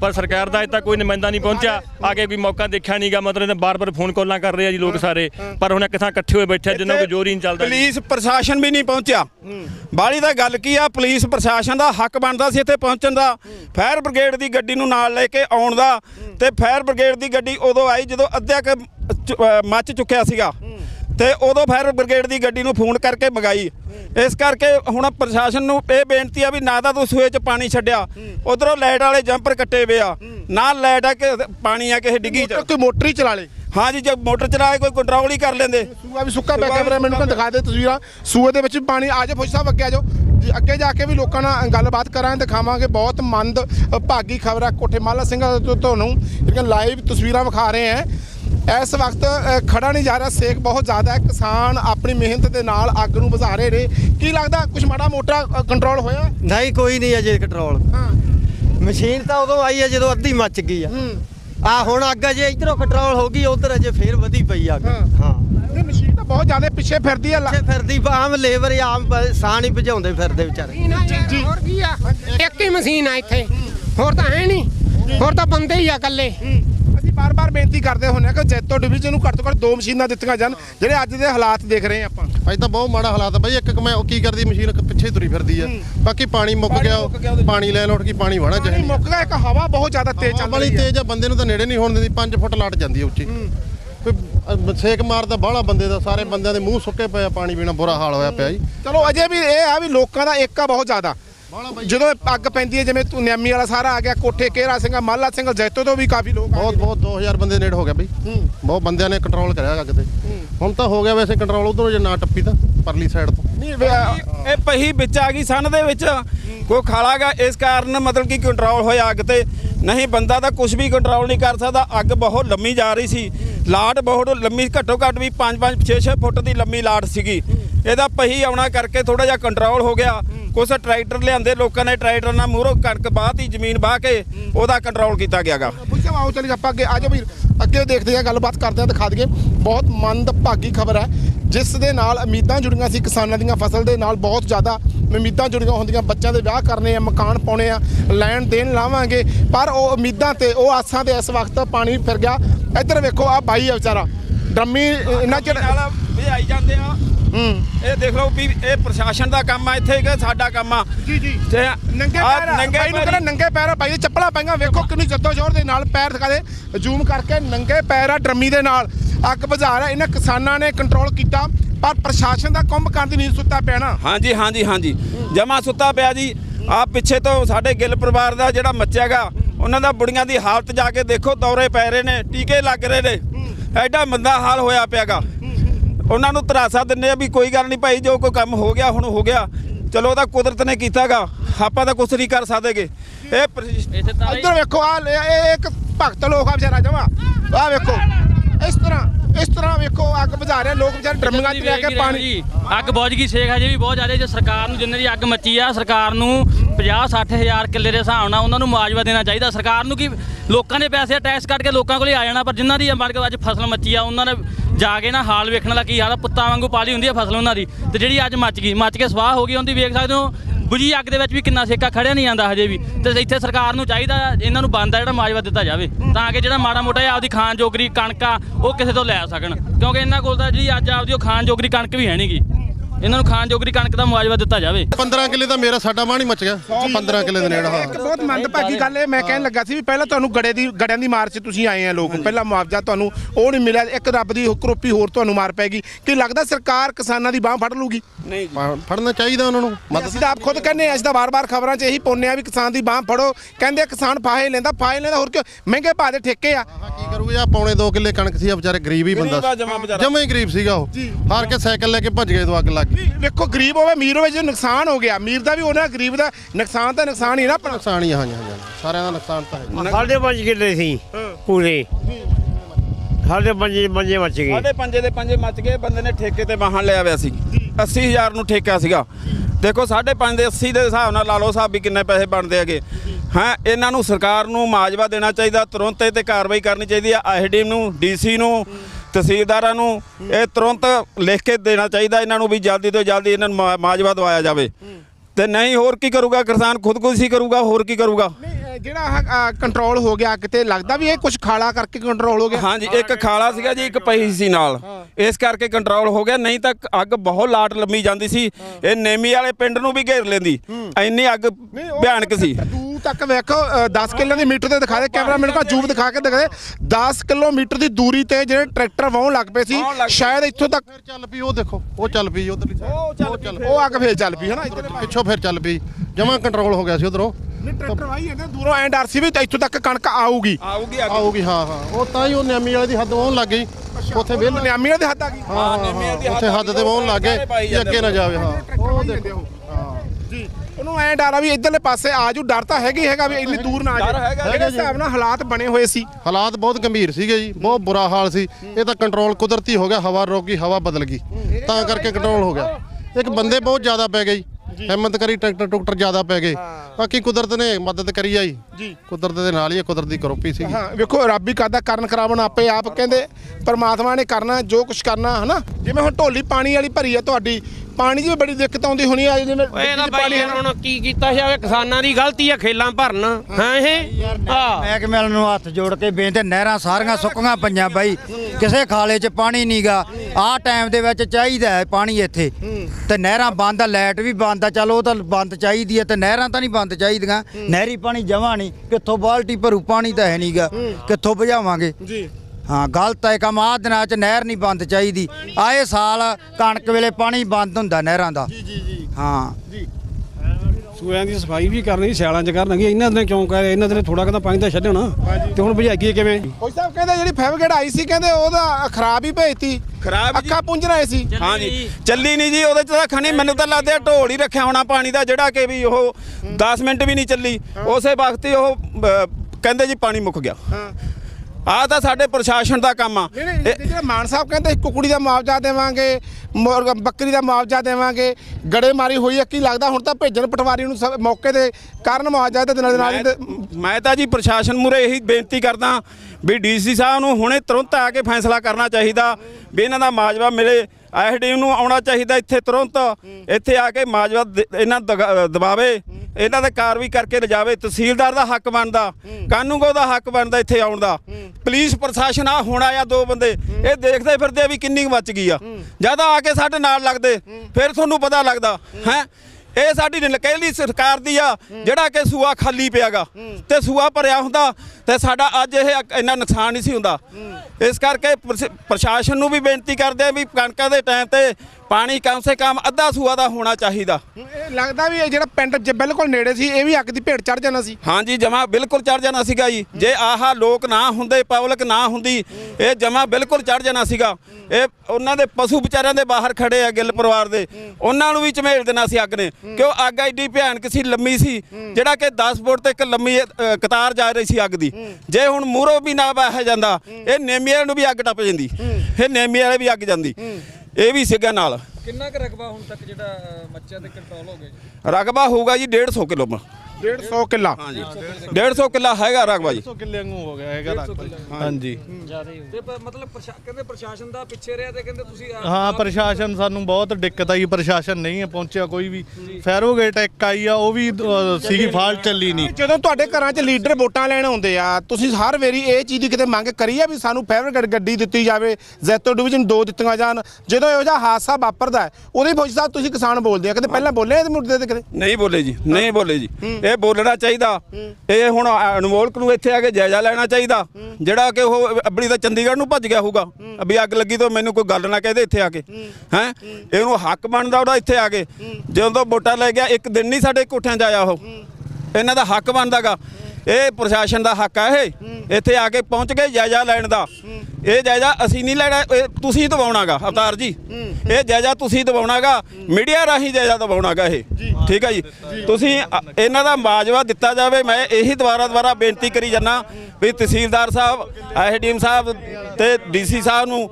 ਪਰ ਸਰਕਾਰ ਦਾ ਅਜੇ ਤੱਕ ਕੋਈ ਨੁਮਾਇੰਦਾ ਨਹੀਂ ਪਹੁੰਚਿਆ। ਆ ਕੇ ਕੋਈ ਮੌਕਾ ਦੇਖਿਆ ਨਹੀਂਗਾ ਮਤਲਬ ਬਾਰ-ਬਾਰ ਫੋਨ ਕਾਲਾਂ ਕਰ ਰਹੇ ਆ ਜੀ ਲੋਕ ਸਾਰੇ। ਪਰ ਹੁਣ ਕਿਥਾਂ ਇਕੱਠੇ ਹੋਏ ਬੈਠੇ ਜਿੰਨਾ ਕੋਈ ਜ਼ੋਰ ਨਹੀਂ ਚੱਲਦਾ। ਪੁਲਿਸ ਪ੍ਰਸ਼ਾਸਨ ਵੀ ਨਹੀਂ ਪਹੁੰਚਿਆ। ਬਾਲੀ ਦਾ ਗੱਲ ਕੀ ਆ ਪੁਲਿਸ ਪ੍ਰਸ਼ਾਸਨ ਦਾ ਹੱਕ ਬਣਦਾ ਸੀ ਇੱਥੇ ਪਹੁੰਚਣ ਦਾ। ਫਾਇਰ ਬ੍ਰਿਗੇਡ ਦੀ ਗੱਡੀ ਨੂੰ ਨਾਲ ਲੈ ਕੇ ਆਉਣ ਦਾ ਤੇ ਫਾਇਰ ਬ੍ਰਿਗੇਡ ਦੀ ਗੱਡੀ ਉਦੋਂ ਆਈ ਜਦੋਂ ਅੱਧਿਆ ਕੁ ਮੱਚ ਚੁੱਕਿਆ ਸੀਗਾ। ਤੇ ਉਦੋਂ ਫਾਇਰ ਬ੍ਰਿਗੇਡ ਦੀ ਗੱਡੀ ਨੂੰ ਫੋਨ ਕਰਕੇ ਮੰਗਾਈ। ਇਸ ਕਰਕੇ ਹੁਣ ਪ੍ਰਸ਼ਾਸਨ ਨੂੰ ਇਹ ਬੇਨਤੀ ਆ ਵੀ ਨਾ ਤਾਂ ਤੂੰ ਸੂਏ 'ਚ ਪਾਣੀ ਛੱਡਿਆ ਉਧਰੋਂ ਲਾਈਟ ਵਾਲੇ ਜੰਪਰ ਕੱਟੇ ਵੇ ਆ। ਨਾ ਲਾਈਟ ਆ ਕਿ ਪਾਣੀ ਆ ਕਿਸੇ ਡਿੱਗੀ 'ਚ। ਕੋਈ ਮੋਟਰ ਹੀ ਚਲਾ ਲੇ। ਹਾਂਜੀ ਜੇ ਮੋਟਰ ਚਲਾਏ ਕੋਈ ਕੰਟਰੋਲ ਹੀ ਕਰ ਲੈਂਦੇ। ਸੂਆ ਵੀ ਸੁੱਕਾ ਪਿਆ ਕੈਮਰਾ ਮੈਨੂੰ ਦਿਖਾ ਦੇ ਤਸਵੀਰਾਂ ਸੂਏ ਦੇ ਵਿੱਚ ਪਾਣੀ ਆ ਜਾ ਫੌਜੀ ਸਾਹਿਬ ਅੱਗੇ ਆ ਜਾਓ। ਜੀ ਅੱਗੇ ਜਾ ਕੇ ਵੀ ਲੋਕਾਂ ਨਾਲ ਗੱਲਬਾਤ ਕਰਾਂਗੇ ਦਿਖਾਵਾਂਗੇ। ਬਹੁਤ ਮੰਦ ਭਾਗੀ ਖਬਰ ਹੈ ਕੋਠੇ ਮਾਲਾ ਸਿੰਘ ਤੋਂ ਤੁਹਾਨੂੰ ਜਿਹੜੀਆਂ ਲਾਈਵ ਤਸਵੀਰਾਂ ਵਿਖਾ ਰਹੇ ਹੈ ਇਸ ਵਕਤ ਖੜਾ ਨਹੀਂ ਜਾ ਰਿਹਾ ਸੇਕ ਬਹੁਤ ਜ਼ਿਆਦਾ ਹੈ। ਕਿਸਾਨ ਆਪਣੀ ਮਿਹਨਤ ਦੇ ਨਾਲ ਅੱਗ ਨੂੰ ਬੁਝਾ ਰਹੇ ਨੇ। ਕੀ ਲੱਗਦਾ ਕੁਝ ਮਾੜਾ ਮੋਟਾ ਕੰਟਰੋਲ ਹੋਇਆ? ਨਹੀਂ ਕੋਈ ਨਹੀਂ ਅਜੇ ਕੰਟਰੋਲ ਹਾਂ। ਮਸ਼ੀਨ ਤਾਂ ਉਦੋਂ ਆਈ ਹੈ ਜਦੋਂ ਅੱਧੀ ਮੱਚ ਗਈ ਆ। ਹੂੰ। ਆ ਹੁਣ ਅੱਗ ਅਜੇ ਇਧਰੋਂ ਕੰਟਰੋਲ ਹੋ ਗਈ ਉਧਰ ਅਜੇ ਫੇਰ ਵਧੀ ਪਈ ਅੱਗ। ਹਾਂ। ਹਾਂ। ਇਹ ਮਸ਼ੀਨ ਤਾਂ ਬਹੁਤ ਜ਼ਿਆਦਾ ਪਿੱਛੇ ਫਿਰਦੀ ਹੈ ਪਿੱਛੇ ਫਿਰਦੀ ਆਮ ਲੇਬਰ ਆਮ ਬ- ਸਾਹ ਹੀ ਭਜਾਉਂਦੇ ਫਿਰਦੇ ਵਿਚਾਰੇ। ਜੀ ਹੋਰ ਕੀ ਆ? ਇੱਕ ਹੀ ਮਸ਼ੀਨ ਆ ਇੱਥੇ। ਹੋਰ ਤਾਂ ਹੈ ਨਹੀਂ। ਹੋਰ ਤਾਂ ਬੰਦੇ ਹੀ ਆ ਇਕੱਲੇ। ਅਸੀਂ ਬਾਰ-ਬਾਰ ਬੇਨਤੀ ਕਰਦੇ ਹੁੰਨੇ ਆ ਕਿ ਜੈਤੋ ਡਿਵੀਜ਼ਨ ਨੂੰ ਘੱਟ ਤੋਂ ਘੱਟ ਦੋ ਮਸ਼ੀਨਾਂ ਦਿੱਤੀਆਂ ਜਾਣ ਜਿਹੜੇ ਅੱਜ ਦੇ ਹਾਲਾਤ ਦੇਖ ਰਹੇ ਹਾਂ ਆਪਾਂ। ਅੱਜ ਤਾਂ ਬਹੁਤ ਮਾੜਾ ਹਾਲਾਤ ਆ। ਬਾਈ ਇੱਕ ਕਮੈ ਉਹ ਕੀ ਕਰਦੀ ਮਸ਼ੀਨ ਇੱਕ ਪਿੱਛੇ ਤੁਰੀ ਫਿਰਦੀ ਆ। ਬਾਕੀ ਪਾਣੀ ਮੁੱਕ ਗਿਆ ਪਾਣੀ ਲੈ ਲੁੱਟ ਕੇ ਪਾਣੀ ਵਾਣਾ ਪਾਣੀ ਚਾਹੀਦਾ। ਮੁੱਕ ਗਿਆ ਇੱਕ ਹਵਾ ਬਹੁਤ ਜ਼ਿਆਦਾ ਤੇਜ਼ ਚੱਲ ਰਹੀ ਹੈ ਤੇਜ਼ ਆ ਬੰਦੇ ਨੂੰ ਤਾਂ ਨੇੜੇ ਨਹੀਂ ਹੋਣ ਦਿੰਦੀ 5 ਫੁੱਟ ਲਾਟ ਜਾਂਦੀ ਆ ਉੱਚੀ। ਕੋਈ ਅ, ਸੇਕ ਮਾਰਦਾ ਬਾਹਲਾ ਬੰਦੇ ਦਾ ਸਾਰੇ ਬੰਦਿਆਂ ਦੇ ਮੂੰਹ ਸੁੱਕੇ ਪਏ ਆ ਪਾਣੀ ਪੀਣਾ ਬੁਰਾ ਹਾਲ ਹੋਇਆ ਪਿਆ ਜੀ। ਚਲੋ ਅਜੇ ਵੀ ਇਹ ਆ ਵੀ ਲੋਕਾਂ ਦਾ ਏਕਾ ਬਹੁਤ ਜ਼ਿਆਦਾ। ਜਦੋਂ ਇਹ ਅੱਗ ਪੈਂਦੀ ਹੈ ਜਿਵੇਂ ਨਿਆਮੀ ਵਾਲਾ ਸਾਰਾ ਆ ਗਿਆ ਕੋਠੇ ਕੇਰਾ ਸਿੰਘ ਮਾਲਾ ਸਿੰਘ ਜੈਤੋ ਤੋਂ ਵੀ ਕਾਫੀ ਲੋਕ ਆ ਬਹੁਤ। ਬਹੁਤ 2000 ਬੰਦੇ ਨੇੜੇ ਹੋ ਗਿਆ ਬਈ। ਬਹੁਤ ਬੰਦਿਆਂ ਨੇ ਕੰਟਰੋਲ ਕਰਿਆ ਅੱਗ ਤੇ। ਹੁਣ ਤਾਂ ਹੋ ਗਿਆ ਵੈਸੇ ਕੰਟਰੋਲ ਉਧਰੋਂ ਜੇ ਨਾ ਟੱਪੀ ਤਾਂ ਪਰਲੀ ਸਾਈਡ ਤੋਂ। ਨਹੀਂ, ਵੇ- ਇਹ ਪਹੀ ਵਿੱਚ ਆ ਗਈ, ਸਨ ਦੇ ਵਿੱਚ ਕੋਈ ਖਾਲਾਗਾ ਇਸ ਕਾਰਨ ਮਤਲਬ ਕਿ ਕੰਟਰੋਲ ਹੋਇਆ ਅੱਗ ਤੇ। ਨਹੀਂ, ਬੰਦਾ ਤਾਂ ਕੁਝ ਵੀ ਕੰਟਰੋਲ ਨਹੀਂ ਕਰ ਸਕਦਾ, ਅੱਗ ਬਹੁਤ ਲੰਮੀ ਜਾ ਰਹੀ ਸੀ। ਲਾਟ ਬਹੁਤ ਲੰਮੀ, ਘੱਟੋ ਘੱਟ ਵੀ 5-5 6-6 ਫੁੱਟ ਦੀ ਲੰਮੀ ਲਾਟ ਸੀਗੀ। ਇਹਦਾ ਪਹੀ ਆਉਣਾ ਕਰਕੇ ਥੋੜਾ ਜਿਹਾ ਕੰਟਰੋਲ ਹੋ ਗਿਆ। ਕੁਝ ਟਰੈਕਟਰ ਲਿਆਂਦੇ ਲੋਕਾਂ ਨੇ ਟਰੈਕਟਰ ਨਾਲ ਮੂਹਰੋਂ ਕਣਕ ਬਾਹਤੀ ਜ਼ਮੀਨ ਬਾਹ ਕੇ ਉਹਦਾ ਕੰਟਰੋਲ ਕੀਤਾ ਗਿਆਗਾ ਪੁੱਛੋ ਆਓ ਚਲੀ ਆਪਾਂ ਅੱਗੇ। ਆ ਜਾਓ ਵੀਰ ਅੱਗੇ ਦੇਖਦੇ ਆ ਗੱਲਬਾਤ ਕਰਦੇ ਆ ਦਿਖਾ ਦਈਏ। ਬਹੁਤ ਮੰਦ ਭਾਗੀ ਖਬਰ ਹੈ ਜਿਸ ਦੇ ਨਾਲ ਉਮੀਦਾਂ ਜੁੜੀਆਂ ਸੀ ਕਿਸਾਨਾਂ ਦੀਆਂ ਫਸਲ ਦੇ ਨਾਲ। ਬਹੁਤ ਜ਼ਿਆਦਾ ਉਮੀਦਾਂ ਜੁੜੀਆਂ ਹੁੰਦੀਆਂ ਬੱਚਿਆਂ ਦੇ ਵਿਆਹ ਕਰਨੇ ਆ ਮਕਾਨ ਪਾਉਣੇ ਆ ਲੈਣ ਦੇਣ ਲਾਵਾਂਗੇ। ਪਰ ਉਹ ਉਮੀਦਾਂ ਤੇ ਉਹ ਆਸਾਂ ਤੇ ਇਸ ਵਕਤ ਪਾਣੀ ਫਿਰ ਗਿਆ। ਇੱਧਰ ਵੇਖੋ ਆ ਬਾਈ ਆ ਵਿਚਾਰਾ। ਡਰਮੀ ਇੰਨਾ ਚਿਰ ਵੀ ਆਈ ਜਾਂਦੇ ਆ। ਇਹ ਦੇਖ ਲਓ ਵੀ ਇਹ ਪ੍ਰਸ਼ਾਸਨ ਦਾ ਕੰਮ ਆ ਇੱਥੇ ਕਿ ਸਾਡਾ ਕੰਮ ਆ। ਜੀ ਜੀ। ਤੇ ਨੰਗੇ ਪੈਰ ਨੰਗੇ ਬਾਈ ਨੂੰ ਕਹਿੰਦਾ ਨੰਗੇ ਪੈਰ ਆ, ਬਾਈ ਦੇ ਚੱਪਲਾਂ ਪਾਈਆਂ ਵੇਖੋ ਕਿੰਨੀ ਜੱਦੋ ਜ਼ੋਰ ਦੇ ਨਾਲ ਪੈਰ ਦਿਖਾ ਦੇ। ਜ਼ੂਮ ਕਰਕੇ ਨੰਗੇ ਪੈਰ ਆ ਡਰਮੀ ਦੇ ਨਾਲ। ਅੱਗ ਬੁਝਾ ਰਿਹਾ ਇਹਨਾਂ ਕਿਸਾਨਾਂ ਨੇ ਕੰਟਰੋਲ ਕੀਤਾ ਪਰ ਪ੍ਰਸ਼ਾਸਨ ਦਾ ਕੁੰਭ ਕਰਨ ਦੀ ਨੀਂਦ ਸੁੱਤਾ ਨਾ। ਹਾਂਜੀ ਹਾਂਜੀ ਹਾਂਜੀ। ਜਮਾ ਸੁੱਤਾ ਪਿਆ ਜੀ। ਆ ਪਿੱਛੇ ਤੋਂ ਸਾਡੇ ਗਿੱਲ ਪਰਿਵਾਰ ਦਾ ਜਿਹੜਾ ਮੱਚਿਆਗਾ ਉਹਨਾਂ ਦਾ ਬੁੜੀਆਂ ਦੀ ਹਾਲਤ ਜਾ ਕੇ ਦੇਖੋ ਦੌਰੇ ਪੈ ਰਹੇ ਨੇ ਟੀਕੇ ਲੱਗ ਰਹੇ ਨੇ। ਐਡਾ ਮੰਦਾ ਹਾਲ ਹੋਇਆ ਪਿਆਗਾ ਉਹਨਾਂ ਨੂੰ ਤਰਾਸਾ ਦਿੰਦੇ ਆ ਵੀ ਕੋਈ ਗੱਲ ਨਹੀਂ ਭਾਈ ਜੋ ਕੋਈ ਕੰਮ ਹੋ ਗਿਆ ਹੁਣ ਹੋ ਗਿਆ। ਚਲੋ ਉਹਦਾ ਕੁਦਰਤ ਨੇ ਕੀਤਾਗਾ। ਆਪਾਂ ਤਾਂ ਕੁਛ ਨਹੀਂ ਕਰ ਸਕਦੇਗੇ ਇਹ ਪ੍ਰਸ਼- ਇੱਥੇ ਤਾਂ ਇੱਧਰ ਵੇਖੋ ਆ ਇਹ ਇੱਕ ਭਗਤ ਲੋਕ ਆ ਵਿਚਾਰਾ ਜਮਾ। ਆ ਵੇਖੋ। ਇਸ ਤਰ੍ਹਾਂ ਇਸ ਤਰ੍ਹਾਂ ਵੇਖੋ ਅੱਗ ਬੁਝਾ ਰਿਹਾ ਲੋਕ ਵਿਚਾਰੇ ਡਰਮੀਆਂ 'ਚ ਲੈ ਕੇ ਪਾਣੀ ਜੀ ਅੱਗ ਬੁਝ ਗਈ ਸੇਖ ਹਜੇ ਵੀ ਬਹੁਤ ਜ਼ਿਆਦਾ ਜੇ ਸਰਕਾਰ ਨੂੰ ਜਿੰਨੇ ਦੀ ਅੱਗ ਮੱਚੀ ਆ ਸਰਕਾਰ ਨੂੰ 50 60 ਹਜ਼ਾਰ ਕਿੱਲੇ ਦੇ ਹਿਸਾਬ ਨਾਲ ਉਹਨਾਂ ਨੂੰ ਮੁਆਵਜ਼ਾ ਦੇਣਾ ਚਾਹੀਦਾ। ਸਰਕਾਰ ਨੂੰ ਕੀ ਲੋਕਾਂ ਦੇ ਪੈਸੇ ਟੈਕਸ ਕੱਟ ਕੇ ਲੋਕਾਂ ਕੋਲੇ ਆ ਜਾਣਾ ਪਰ ਜਿਨ੍ਹਾਂ ਦੀ ਮਰ ਕੇ ਅੱਜ ਫਸਲ ਮੱਚੀ ਆ ਉਹਨਾਂ ਨੇ ਜਾ ਕੇ ਨਾ ਹਾਲ ਵੇਖਣ ਵਾਲਾ ਕੀ ਹਾਲ ਆ? ਪੁੱਤਾਂ ਵਾਂਗੂ ਪਾਲੀ ਹੁੰਦੀ ਆ ਫਸਲ ਉਹਨਾਂ ਦੀ ਤੇ ਜਿਹੜੀ ਅੱਜ ਮੱਚ ਗਈ ਮੱਚ ਕੇ ਸਵਾਹ ਹੋ ਗਈ ਉਹਦੀ ਵੇਖ ਸਕਦੇ ਹੋ ਬੁਝੀ ਅੱਗ ਦੇ ਵਿੱਚ ਵੀ ਕਿੰਨਾ ਸੇਕਾ ਖੜਿਆ ਨਹੀਂ ਜਾਂਦਾ ਹਜੇ ਵੀ। ਤੇ ਇੱਥੇ ਸਰਕਾਰ ਨੂੰ ਚਾਹੀਦਾ ਇਹਨਾਂ ਨੂੰ ਬੰਦ ਜਿਹੜਾ ਮਾਜਵਾ ਦਿੱਤਾ ਜਾਵੇ, ਤਾਂ ਕਿ ਜਿਹੜਾ ਮਾੜਾ ਮੋਟਾ ਆਪਦੀ ਖਾਣ ਜੋਗਰੀ ਕਣਕਾਂ ਉਹ ਕਿਸੇ ਤੋਂ ਲੈ ਸਕਣ। ਕਿਉਂਕਿ ਇਹਨਾਂ ਕੋਲ ਤਾਂ ਜਿਹੜੀ ਅੱਜ ਆਪਦੀ ਉਹ ਖਾਣ ਜੋਗਰੀ ਕਣਕ ਵੀ ਹੈ ਨਹੀਂਗੀ ਇਹਨਾਂ ਨੂੰ ਖਾਣ ਜੋਗਰੀ ਕਣਕ ਦਾ ਮੁਆਵਜ਼ਾ ਦਿੱਤਾ ਜਾਵੇ। 15 ਕਿੱਲੇ ਤਾਂ ਮੇਰਾ ਸਾਡਾ ਮਾਣ ਹੀ ਮੱਚ ਗਿਆ 15 ਕਿੱਲੇ ਦੇ ਨੇੜੇ ਹਾਂ ਇੱਕ ਬਹੁਤ ਮੰਦਭਾਗੀ ਗੱਲ ਇਹ ਮੈਂ ਕਹਿਣ ਲੱਗਾ ਸੀ ਵੀ ਪਹਿਲਾਂ ਤੁਹਾਨੂੰ ਗੜੇ ਦੀ ਗੜਿਆਂ ਦੀ ਮਾਰ 'ਚ ਤੁਸੀਂ ਆਏ ਆ ਲੋਕ। ਪਹਿਲਾਂ ਮੁਆਵਜ਼ਾ ਤੁਹਾਨੂੰ ਉਹ ਨਹੀਂ ਮਿਲਿਆ ਇੱਕ ਰੱਬ ਦੀ ਕਰੋਪੀ ਹੋਰ ਤੁਹਾਨੂੰ ਮਾਰ ਪੈਗੀ ਕਿ ਲੱਗਦਾ ਸਰਕਾਰ ਕਿਸਾਨਾਂ ਦੀ ਬਾਹ ਫੜ ਲੂਗੀ? ਫ- ਫੜਨਾ ਚਾਹੀਦਾ ਉਹਨਾਂ ਨੂੰ ਅਸੀਂ ਤਾਂ ਆਪ ਖੁਦ ਕਹਿੰਦੇ ਹਾਂ, ਅਸੀਂ ਤਾਂ ਵਾਰ-ਵਾਰ ਖਬਰਾਂ 'ਚ ਇਹੀ ਪਾਉਂਦੇ ਆ ਵੀ ਕਿਸਾਨ ਦੀ ਬਾਹ ਫੜੋ। ਕਹਿੰਦੇ ਆ ਕਿਸਾਨ ਫਾਹੇ ਲੈਂਦਾ ਫਾਹੇ ਲੈਂਦਾ ਹੋਰ ਕਿਉਂ? ਮਹਿੰਗੇ ਭਾਅ ਦੇ ਠੇਕੇ ਆ। ਕੀ ਕਰੂਗਾ ਆ ਪੌਣੇ 2 ਕਿੱਲੇ ਕਣਕ ਸੀ ਆ ਵਿਚਾਰੇ ਗਰੀਬ ਹੀ ਬੰਦਾ ਆ ਜਮਾਂ ਵਿਚਾਰਾ। ਜਮਾ ਹੀ ਗਰੀਬ ਸੀਗਾ ਉਹ। ਹਾਰ ਕੇ ਸਾਈਕਲ ਲੈ ਕੇ ਭੱਜ ਗਏ ਤੋਂ ਅੱਗ ਲੱਗ ਵੇਖੋ ਗਰੀਬ ਹੋਵੇ ਅਮੀਰ ਹੋਵੇ ਜੇ ਨੁਕਸਾਨ ਹੋ ਗਿਆ ਅਮੀਰ ਦਾ ਵੀ ਉਹਨਾਂ ਗਰੀਬ ਦਾ ਨੁਕਸਾਨ ਤਾਂ ਨੁਕਸਾਨ ਹੀ ਨਾ ਆਪਣਾ। ਨੁਕਸਾਨ ਹੀ ਆ, ਹਾਂਜੀ ਹਾਂਜੀ ਹਾਂਜੀ। ਸਾਰਿਆਂ ਦਾ ਨੁਕਸਾਨ ਤਾਂ ਹੈ। ਸਾਡੇ ਪੰਜ ਕਿੱਲੇ ਸੀ ਪੂਰੇ। ਸਾਡੇ ਪੰਜ ਪੰਜੇ ਮੱਚ ਗਏ। ਸਾਡੇ ਪੰਜੇ ਦੇ ਪੰਜੇ ਮੱਚ ਗਏ ਬੰਦੇ ਨੇ ਠੇਕੇ ਤੇ ਵਾਹਣ ਲਿਆ ਹੋਇਆ ਸੀ। 80000 ਨੂੰ ਠੇਕਾ ਸੀਗਾ। ਦੇਖੋ ਸਾਡੇ ਪੰਜ ਦੇ 80 ਦੇ ਹਿਸਾਬ ਨਾਲ ਲਾ ਲਓ ਸਾਹਿਬ ਵੀ ਕਿੰਨੇ ਪੈਸੇ ਬਣਦੇ ਹੈਗੇ। ਹਾਂ ਇਹਨਾਂ ਨੂੰ ਸਰਕਾਰ ਨੂੰ ਮਾਜਵਾ ਦੇਣਾ ਚਾਹੀਦਾ ਤੁਰੰਤ ਇਹ ਤੇ ਕਾਰਵਾਈ ਕਰਨੀ ਚਾਹੀਦੀ ਆ ਆਈਡੀਐਮ ਨੂੰ ਡੀਸੀ ਨੂੰ ਤਹਿਸੀਲਦਾਰਾਂ ਨੂੰ ਇਹ ਤੁਰੰਤ ਲਿਖ ਕੇ ਦੇਣਾ ਚਾਹੀਦਾ ਇਹਨਾਂ ਨੂੰ ਵੀ ਜਲਦੀ ਤੋਂ ਜਲਦੀ ਇਹਨਾਂ ਨੂੰ ਮਾ- ਮਾਜਵਾ ਦਵਾਇਆ ਜਾਵੇ। ਤੇ ਨਹੀਂ ਹੋਰ ਕੀ ਕਰੂਗਾ? ਕਿਸਾਨ ਖੁਦਕੁਸ਼ੀ ਕਰੂਗਾ ਹੋਰ ਕੀ ਕਰੂਗਾ? ਜਿਹੜਾ ਕੰਟਰੋਲ ਹੋ ਗਿਆ ਕਿਤੇ ਲੱਗਦਾ ਵੀ ਇਹ ਕੁਝ ਖਾਲਾ ਕਰਕੇ ਕੰਟਰੋਲ ਹੋ ਗਿਆ? ਹਾਂਜੀ ਇੱਕ ਖਾਲਾ ਸੀਗਾ ਜੀ ਇੱਕ ਪਈ ਸੀ ਨਾਲ। ਇਸ ਕਰਕੇ ਕੰਟਰੋਲ ਹੋ ਗਿਆ ਨਹੀਂ ਤਾਂ ਅੱਗ ਬਹੁਤ ਲਾਟ ਲੰਮੀ ਜਾਂਦੀ ਸੀ। ਇਹ ਨੇਮੀ ਵਾਲੇ ਪਿੰਡ ਨੂੰ ਵੀ ਘੇਰ ਲੈਂਦੀ। ਇੰਨੀ ਅੱਗ ਭਿਆਨਕ ਸੀ। ਦੂਰ ਤੱਕ ਵੇਖੋ ਅ, 10 ਕਿਲੋ ਦੀ ਮੀਟਰ ਤੇ ਦਿਖਾ ਦੇ ਕੈਮਰਾਮੈਨ ਕੋ ਜੂਮ ਦਿਖਾ ਕੇ ਦਿਖਾ ਦੇ। 10 ਕਿਲੋਮੀਟਰ ਦੀ ਦੂਰੀ ਤੇ ਜਿਹੜੇ ਟਰੈਕਟਰ ਵਾਹਣ ਲੱਗ ਪਏ ਸੀ। ਸ਼ਾਇਦ ਇੱਥੋਂ ਤੱਕ ਫਿਰ ਚੱਲ ਪਈ ਉਹ ਦੇਖੋ ਉਹ ਚੱਲ ਪਈ ਉਧਰਲੀ ਸਾਈਡ ਉਹ ਚੱਲ ਉਹ ਅੱਗ ਫੇਰ ਚੱਲ ਪਈ ਹਨਾ ਇੱਧਰ ਪਿੱਛੋਂ ਫਿਰ ਚੱਲ ਪਈ। ਜਮਾ ਕੰਟਰੋਲ ਹੋ ਗਿਆ ਸੀ ਉਧਰੋਂ। ਨਹੀਂ ਟਰੈਕਟਰ ਵਾਹੀ ਜਾਂਦੇ ਦੂਰੋਂ ਐਂ ਡਰ ਸੀ ਵੀ ਇੱਥੋਂ ਤੱਕ ਕਣਕ ਆਊਗੀ। ਆਊਗੀ ਆਊਗੀ। ਹਾਂ ਹਾਂ। ਉਹ ਤਾਂ ਹੀ ਉਹ ਨਿਆਮੀ ਵਾਲੇ ਦੀ ਹੱਦ ਵਾਹੁਣ ਲੱਗ ਗਈ। ਉੱਥੇ ਵਿਹਲ ਨਿਆਮੀਆਂ ਦੇ ਹੱਥ ਆ ਗਈ? ਹਾਂ ਨਿਆਮੀ ਵਾਲੇ ਦੀ ਉੱਥੇ ਹੱਦ ਤੇ ਵਾਹੁਣ ਲੱਗ ਗਏ ਕਿ ਅੱਗੇ ਨਾ ਜਾਵੇ ਹਾਂ। ਉਹ ਦੇਖੋ ਜੀ ਉਹਨੂੰ ਐਂ ਡਰ ਆ ਵੀ ਇਧਰਲੇ ਪਾਸੇ ਆਜੂ ਡਰ ਤਾਂ ਹੈਗਾ ਹੀ ਹੈਗਾ ਵੀ ਇੰਨੀ ਦੂਰ ਨਾ ਆ ਜਾਏ। ਜਿਹੜੇ ਹਿਸਾਬ ਨਾਲ ਹਾਲਾਤ ਬਣੇ ਹੋਏ ਸੀ। ਹਾਲਾਤ ਬਹੁਤ ਗੰਭੀਰ ਸੀਗੇ ਜੀ ਬਹੁਤ ਬੁਰਾ ਹਾਲ ਸੀ। ਇਹ ਤਾਂ ਕੰਟਰੋਲ ਕੁਦਰਤੀ ਹੋ ਗਿਆ ਹਵਾ ਰੁਕ ਗਈ ਹਵਾ ਬਦਲ ਗਈ। ਤਾਂ ਕਰਕੇ ਕੰਟਰੋਲ ਹੋ ਗਿਆ। ਇੱਕ ਬੰਦੇ ਬਹੁਤ ਜ਼ਿਆਦਾ ਪੈ ਗਏ ਜੀ। ਹਿੰਮਤ ਕਰੀ ਟਰੈਕਟਰ ਟੁਕਟਰ ਜ਼ਿਆਦਾ ਪੈ ਗਏ। ਬਾਕੀ ਕੁਦਰਤ ਨੇ ਮਦਦ ਕਰੀ ਆਈ। ਜੀ। ਕੁਦਰਤ ਦੇ ਨਾਲ ਹੀ ਕੁਦਰਤ ਦੀ ਕਰੋਪੀ ਸੀਗੀ। ਹਾਂ ਵੇਖੋ ਰੱਬ ਹੀ ਕਰਦਾ ਕਰਨ ਕਰਾਵਣ ਆਪੇ ਆਪ ਕਹਿੰਦੇ ਪਰਮਾਤਮਾ ਨੇ ਕਰਨਾ ਜੋ ਕੁਝ ਕਰਨਾ ਹਨਾ? ਜਿਵੇਂ ਹੁਣ ਢੋਲੀ ਪਾਣੀ ਵਾਲੀ ਭਰੀ ਆ ਤੁਹਾਡੀ ਪਾਣੀ ਦੀ ਵੀ ਬੜੀ ਦਿੱਕਤ ਆਉਂਦੀ ਹੋਣੀ ਆ ਜਿਵੇਂ ਇਹ ਤਾਂ ਪਾਣੀ ਬਾਈ। ਹੁਣ ਕੀ ਕੀਤਾ ਜਾਵੇ ਕਿਸਾਨਾਂ ਦੀ ਗਲਤੀ ਆ ਖੇਲਾਂ ਭਰਨ। ਹਾਂ ਇਹ? ਹਾਂ ਮਹਿਕਮੇ ਵਾਲਿਆਂ ਨੂੰ ਹੱਥ ਜੋੜ ਕੇ ਬੇਨਤੀ ਨਹਿਰਾਂ ਸਾਰੀਆਂ ਸੁੱਕੀਆਂ ਪਈਆਂ ਬਾਈ। ਕਿਸੇ ਖਾਲੇ 'ਚ ਪਾਣੀ ਨਹੀਂਗਾ ਆਹ ਟਾਈਮ ਦੇ ਵਿੱਚ ਚਾਹੀਦਾ ਹੈ ਪਾਣੀ ਇੱਥੇ। ਤੇ ਨਹਿਰਾਂ ਬੰਦ ਆ ਲਾਈਟ ਵੀ ਬੰਦ ਆ। ਚਲ ਉਹ ਤਾਂ ਬੰਦ ਚਾਹੀਦੀ ਹੈ ਤੇ ਨਹਿਰਾਂ ਤਾਂ ਨਹੀਂ ਬੰਦ ਚਾਹੀਦੀਆਂ। ਨਹਿਰੀ ਪਾਣੀ ਜਮਾ ਨਹੀਂ। ਕਿੱਥੋਂ ਬਾਲਟੀ ਭਰੂ ਪਾਣੀ ਤਾਂ ਹੈ ਨਹੀਂਗਾ ਕਿੱਥੋਂ ਭਜਾਵਾਂਗੇ? ਜੀ। ਹਾਂ ਗਲਤ ਹੈ ਕੰਮ ਆਹ ਦਿਨਾਂ 'ਚ ਨਹਿਰ ਨਹੀਂ ਬੰਦ ਚਾਹੀਦੀ। ਆਏ ਸਾਲ ਕਣਕ ਵੇਲੇ ਪਾਣੀ ਬੰਦ ਹੁੰਦਾ ਨਹਿਰਾਂ ਦਾ। ਜੀ ਜੀ ਜੀ। ਹਾਂ। ਸੂਆਂ ਦੀ ਸਫ਼ਾਈ ਵੀ ਕਰਨੀ ਸਿਆਲਾਂ 'ਚ ਕਰਨਗੇ ਇਹਨਾਂ ਦਿਨੇ ਕਿਉਂ ਕਰੇ? ਇਹਨਾਂ ਦਿਨੇ ਥੋੜਾ ਕਹਿੰਦਾ ਪਾਣੀ ਤਾਂ ਛੱਡਣਾ ਤੇ ਹੁਣ ਭਜਾਈਏ ਕਿਵੇਂ? ਕੋਈ ਸਾਹਿਬ ਕਹਿੰਦੇ ਜਿਹੜੀ ਫੈਵਗੇਟ ਆਈ ਸੀ ਕਹਿੰਦੇ ਉਹਦਾ ਖਰਾਬ ਹੀ ਭੇਜਤੀ। ਖਰਾਬ ਜੀ। ਅੱਖਾਂ ਪੁੰਝ ਰਹੇ ਸੀ। ਹਾਂਜੀ। ਚੱਲੀ ਨਹੀਂ ਜੀ ਉਹਦੇ ਚ ਤਾਂ ਖਣੀ ਮੈਨੂੰ ਤਾਂ ਲੱਗਦਾ ਢੋਲ ਹੀ ਰੱਖਿਆ ਹੋਣਾ ਪਾਣੀ ਦਾ ਜਿਹੜਾ ਕਿ ਵੀ ਉਹ 10 ਮਿੰਟ ਵੀ ਨਹੀਂ ਚੱਲੀ। ਉਸੇ ਵਕਤ ਹੀ ਉਹ ਅਹ, ਕਹਿੰਦੇ ਜੀ ਪਾਣੀ ਮੁੱਕ ਗਿਆ। ਆਹ ਤਾਂ ਸਾਡੇ ਪ੍ਰਸ਼ਾਸਨ ਦਾ ਕੰਮ ਆ। ਨਹੀਂ ਨਹੀਂ ਜਿਹੜਾ ਮਾਨ ਸਾਹਿਬ ਕਹਿੰਦੇ ਕੁਕੜੀ ਦਾ ਮੁਆਵਜ਼ਾ ਦੇਵਾਂਗੇ ਮੁਰਗਾ ਬੱਕਰੀ ਦਾ ਮੁਆਵਜ਼ਾ ਦੇਵਾਂਗੇ ਗੜੇਮਾਰੀ ਹੋਈ ਹੈ ਕੀ ਲੱਗਦਾ ਹੁਣ ਤਾਂ ਭੇਜਣ ਪਟਵਾਰੀ ਨੂੰ ਮੌਕੇ ਦੇ ਕਾਰਨ ਮੁਆਵਜ਼ਾ ਤੇ ਨਾਲ ਦੀ ਨਾਲ ਤੇ- ਮੈਂ- ਤਾਂ ਜੀ ਪ੍ਰਸ਼ਾਸਨ ਮੂਰੇ ਇਹੀ ਬੇਨਤੀ ਕਰਦਾ ਵੀ ਡੀਸੀ ਸਾਹਿਬ ਨੂੰ ਹੁਣੇ ਤੁਰੰਤ ਆ ਕੇ ਫੈਸਲਾ ਕਰਨਾ ਚਾਹੀਦਾ ਵੀ ਇਹਨਾਂ ਦਾ ਮਾਜਵਾ ਮਿਲੇ। ਐਸਡੀਐਮ ਨੂੰ ਆਉਣਾ ਚਾਹੀਦਾ ਇੱਥੇ ਤੁਰੰਤ। ਇੱਥੇ ਆ ਕੇ ਮਾਜਵਾ ਇਹਨਾਂ ਦਬਾਵੇ। ਇਹਨਾਂ ਦੇ ਕਾਰਵਾਈ ਕਰਕੇ ਲਿਜਾਵੇ। ਤਹਿਸੀਲਦਾਰ ਦਾ ਹੱਕ ਬਣਦਾ। ਕਾਨੂੰਗੋ ਦਾ ਹੱਕ ਬਣਦਾ ਇੱਥੇ ਆਉਣ ਦਾ। ਪੁਲਿਸ ਪ੍ਰਸ਼ਾਸਨ ਆ ਹੁਣ ਆਇਆ ਦੋ ਬੰਦੇ। ਇਹ ਦੇਖਦੇ ਫਿਰਦੇ ਆ ਵੀ ਕਿੰਨੀ ਬਚ ਗਈ ਆ। ਜਦ ਆ ਕੇ ਸਾਡੇ ਨਾਲ ਲੱਗਦੇ ਫਿਰ ਤੁਹਾਨੂੰ ਪਤਾ ਲੱਗਦਾ। ਹੈ? ਇਹ ਸਾਡੀ ਨਕੈਲੀ ਸਰਕਾਰ ਦੀ ਆ, ਜਿਹੜਾ ਕਿ ਸੂਆ ਖਾਲੀ ਪਿਆਗਾ ਤੇ ਸੂਆ ਭਰਿਆ ਹੁੰਦਾ ਤੇ ਸਾਡਾ ਅੱਜ ਇਹ ਇੰਨਾ ਨੁਕਸਾਨ ਨਹੀਂ ਸੀ ਹੁੰਦਾ। ਇਸ ਕਰਕੇ ਪ੍ਰਸ਼- ਪ੍ਰਸ਼ਾਸਨ ਨੂੰ ਵੀ ਬੇਨਤੀ ਕਰਦੇ ਆ ਵੀ ਕਣਕਾਂ ਦੇ ਟਾਈਮ ਤੇ ਪਾਣੀ ਕਮ ਸੇ ਕਮ ਅੱਧਾ ਸੂਆ ਦਾ ਹੋਣਾ ਚਾਹੀਦਾ। ਇਹ ਲੱਗਦਾ ਵੀ ਇਹ ਜਿਹੜਾ ਪਿੰਡ ਜ ਬਿਲਕੁਲ ਨੇੜੇ ਸੀ ਇਹ ਵੀ ਅੱਗ ਦੀ ਭੇਟ ਚੜ ਜਾਣਾ ਸੀ। ਹਾਂਜੀ ਜਮਾ ਬਿਲਕੁਲ ਚੜ ਜਾਣਾ ਸੀਗਾ ਜੀ। ਜੇ ਆਹ ਲੋਕ ਨਾ ਹੁੰਦੇ ਪਬਲਿਕ ਨਾ ਹੁੰਦੀ ਇਹ ਜਮਾ ਬਿਲਕੁਲ ਚੜ ਜਾਣਾ ਸੀਗਾ। ਇਹ ਉਹਨਾਂ ਦੇ ਪਸ਼ੂ ਵਿਚਾਰਿਆਂ ਦੇ ਬਾਹਰ ਖੜੇ ਆ ਗਿੱਲ ਪਰਿਵਾਰ ਦੇ। ਉਹਨਾਂ ਨੂੰ ਵੀ ਝਮੇਲ ਦੇਣਾ ਸੀ ਅੱਗ ਨੇ। ਕਿਉਂ ਅੱਗ ਐਡੀ ਭਿਆਨਕ ਸੀ ਲੰਮੀ ਸੀ? ਜਿਹੜਾ ਕਿ 10 ਫੁੱਟ ਤੇ ਇੱਕ ਲੰਮੀ ਕਤਾਰ ਜਾ ਰਹੀ ਸੀ ਅੱਗ ਦੀ। ਜੇ ਹੁਣ ਮੂਰੋ ਵੀ ਨਾ ਬਹਿ ਜਾਂਦਾ ਇਹ ਨੇਮੀਆਂ ਨੂੰ ਵੀ ਅੱਗ ਟੱਪ ਜਾਂਦੀ। ਇਹ ਨੇਮੀ ਵਾਲੇ ਵੀ ਅੱਗ ਜਾਂਦੀ। ਇਹ ਵੀ ਸੀਗਾ ਨਾਲ। ਕਿੰਨਾ ਕੁ ਰਕਬਾ ਹੁਣ ਤੱਕ ਜਿਹੜਾ ਮੱਚਿਆ ਤੇ ਕੰਟਰੋਲ ਹੋ ਗਿਆ ਜੀ? ਰਕਬਾ ਹੋਊਗਾ ਜੀ 150 ਕਿਲੋ 150 ਕਿੱਲਾ। ਹਾਂਜੀ। 150 ਕਿੱਲਾ ਹੈਗਾ ਰਕਬਾ ਜੀ ਕਿੱਲੇ ਵਾਂਗੂ ਹੋ ਗਿਆ ਹੈਗਾ ਰਕਬਾ ਹਾਂਜੀ। ਤੇ ਪ- ਮਤਲਬ ਪ੍ਰਸ਼ਾ- ਕਹਿੰਦੇ ਪ੍ਰਸ਼ਾਸਨ ਦਾ ਪਿੱਛੇ ਰਿਹਾ ਤੇ ਕਹਿੰਦੇ ਤੁਸੀਂ ਆ- ਹਾਂ ਪ੍ਰਸ਼ਾਸਨ ਸਾਨੂੰ ਬਹੁਤ ਦਿੱਕਤ ਆਈ। ਪ੍ਰਸ਼ਾਸਨ ਨਹੀਂ ਪਹੁੰਚਿਆ ਕੋਈ ਵੀ। ਫੈਰੋਗੇਟ ਇੱਕ ਆਈ ਆ ਉਹ ਵੀ ਅ, ਸੀਗੀ ਫਾਲਟ ਚੱਲੀ ਨਹੀਂ। ਜਦੋਂ ਤੁਹਾਡੇ ਘਰਾਂ 'ਚ ਲੀਡਰ ਵੋਟਾਂ ਲੈਣ ਆਉਂਦੇ ਆ ਤੁਸੀਂ ਹਰ ਵਾਰੀ ਇਹ ਚੀਜ਼ ਦੀ ਕਿਤੇ ਮੰਗ ਕਰੀ ਆ ਵੀ ਸਾਨੂੰ ਫੇਵਰਟ ਗੱਡੀ ਦਿੱਤੀ ਜਾਵੇ ਜ਼ੈਤੋ ਡਿਵੀਜ਼ਨ 2 ਦਿੱਤੀਆਂ ਜਾਣ ਜਦੋਂ ਇਹੋ ਜਿਹਾ ਹਾਦਸਾ ਵਾਪਰਦਾ ਹੈ, ਉਹਦੇ ਫੌਜੀ ਸਾਹਿਬ ਤੁਸੀਂ ਕਿਸਾਨ ਬੋਲਦੇ ਆ ਕਦੇ ਪਹਿਲਾਂ ਬੋਲੇ ਇਹਦੇ ਮੁੱਦੇ ਤੇ ਕਦੇ? ਨਹੀਂ ਬੋਲੇ ਜੀ ਨਹੀਂ ਬੋਲੇ ਜੀ। ਇਹ ਬੋਲਣਾ ਚਾਹੀਦਾ। ਇਹ ਹੁਣ ਅਨਮੋਲਕ ਨੂੰ ਇੱਥੇ ਆ ਕੇ ਜਾਇਜ਼ਾ ਲੈਣਾ ਚਾਹੀਦਾ। ਜਿਹੜਾ ਕਿ ਉਹ ਅਬੜੀ ਤਾਂ ਚੰਡੀਗੜ੍ਹ ਨੂੰ ਭੱਜ ਗਿਆ ਹੋਊਗਾ। ਵੀ ਅੱਗ ਲੱਗੀ ਤਾਂ ਮੈਨੂੰ ਕੋਈ ਗੱਲ ਨਾ ਕਹਦੇ ਇੱਥੇ ਆ ਕੇ। ਹੈ। ਇਹਨੂੰ ਹੱਕ ਬਣਦਾ ਉਹਦਾ ਇੱਥੇ ਆ ਕੇ। ਜਦੋਂ ਵੋਟਾਂ ਲੈ ਗਿਆ ਇੱਕ ਦਿਨ ਨਹੀਂ ਸਾਡੇ ਕੋਠਿਆਂ 'ਚ ਆਇਆ ਉਹ। ਇਹਨਾਂ ਦਾ ਹੱਕ ਬਣਦਾਗਾ। ਇਹ ਪ੍ਰਸ਼ਾਸਨ ਦਾ ਹੱਕ ਆ ਇਹ। ਇੱਥੇ ਆ ਕੇ ਪਹੁੰਚ ਗਏ ਜਾਇਜ਼ਾ ਲੈਣ ਦਾ। ਇਹ ਜਾਇਜ਼ਾ ਅਸੀਂ ਨਹੀਂ ਲੈਣਾ ਇਹ ਤੁਸੀਂ ਦਿਵਾਉਣਾਗਾ ਅਵਤਾਰ ਜੀ। ਇਹ ਜਾਇਜ਼ਾ ਤੁਸੀਂ ਦਿਵਾਉਣਾਗਾ ਮੀਡੀਆ ਰਾਹੀਂ ਜਾਇਜ਼ਾ ਦਿਵਾਉਣਾਗਾ ਇਹ। ਠੀਕ ਹੈ ਜੀ? ਤੁਸੀਂ ਇਹਨਾਂ ਦਾ ਮਾਜਵਾ ਦਿੱਤਾ ਜਾਵੇ ਮੈਂ ਇਹੀ ਦੁਬਾਰਾ ਦੁਬਾਰਾ ਬੇਨਤੀ ਕਰੀ ਜਾਂਦਾ ਵੀ ਤਹਿਸੀਲਦਾਰ ਸਾਹਿਬ ਐਸਡੀਐਮ ਸਾਹਿਬ ਤੇ ਡੀਸੀ ਸਾਹਿਬ ਨੂੰ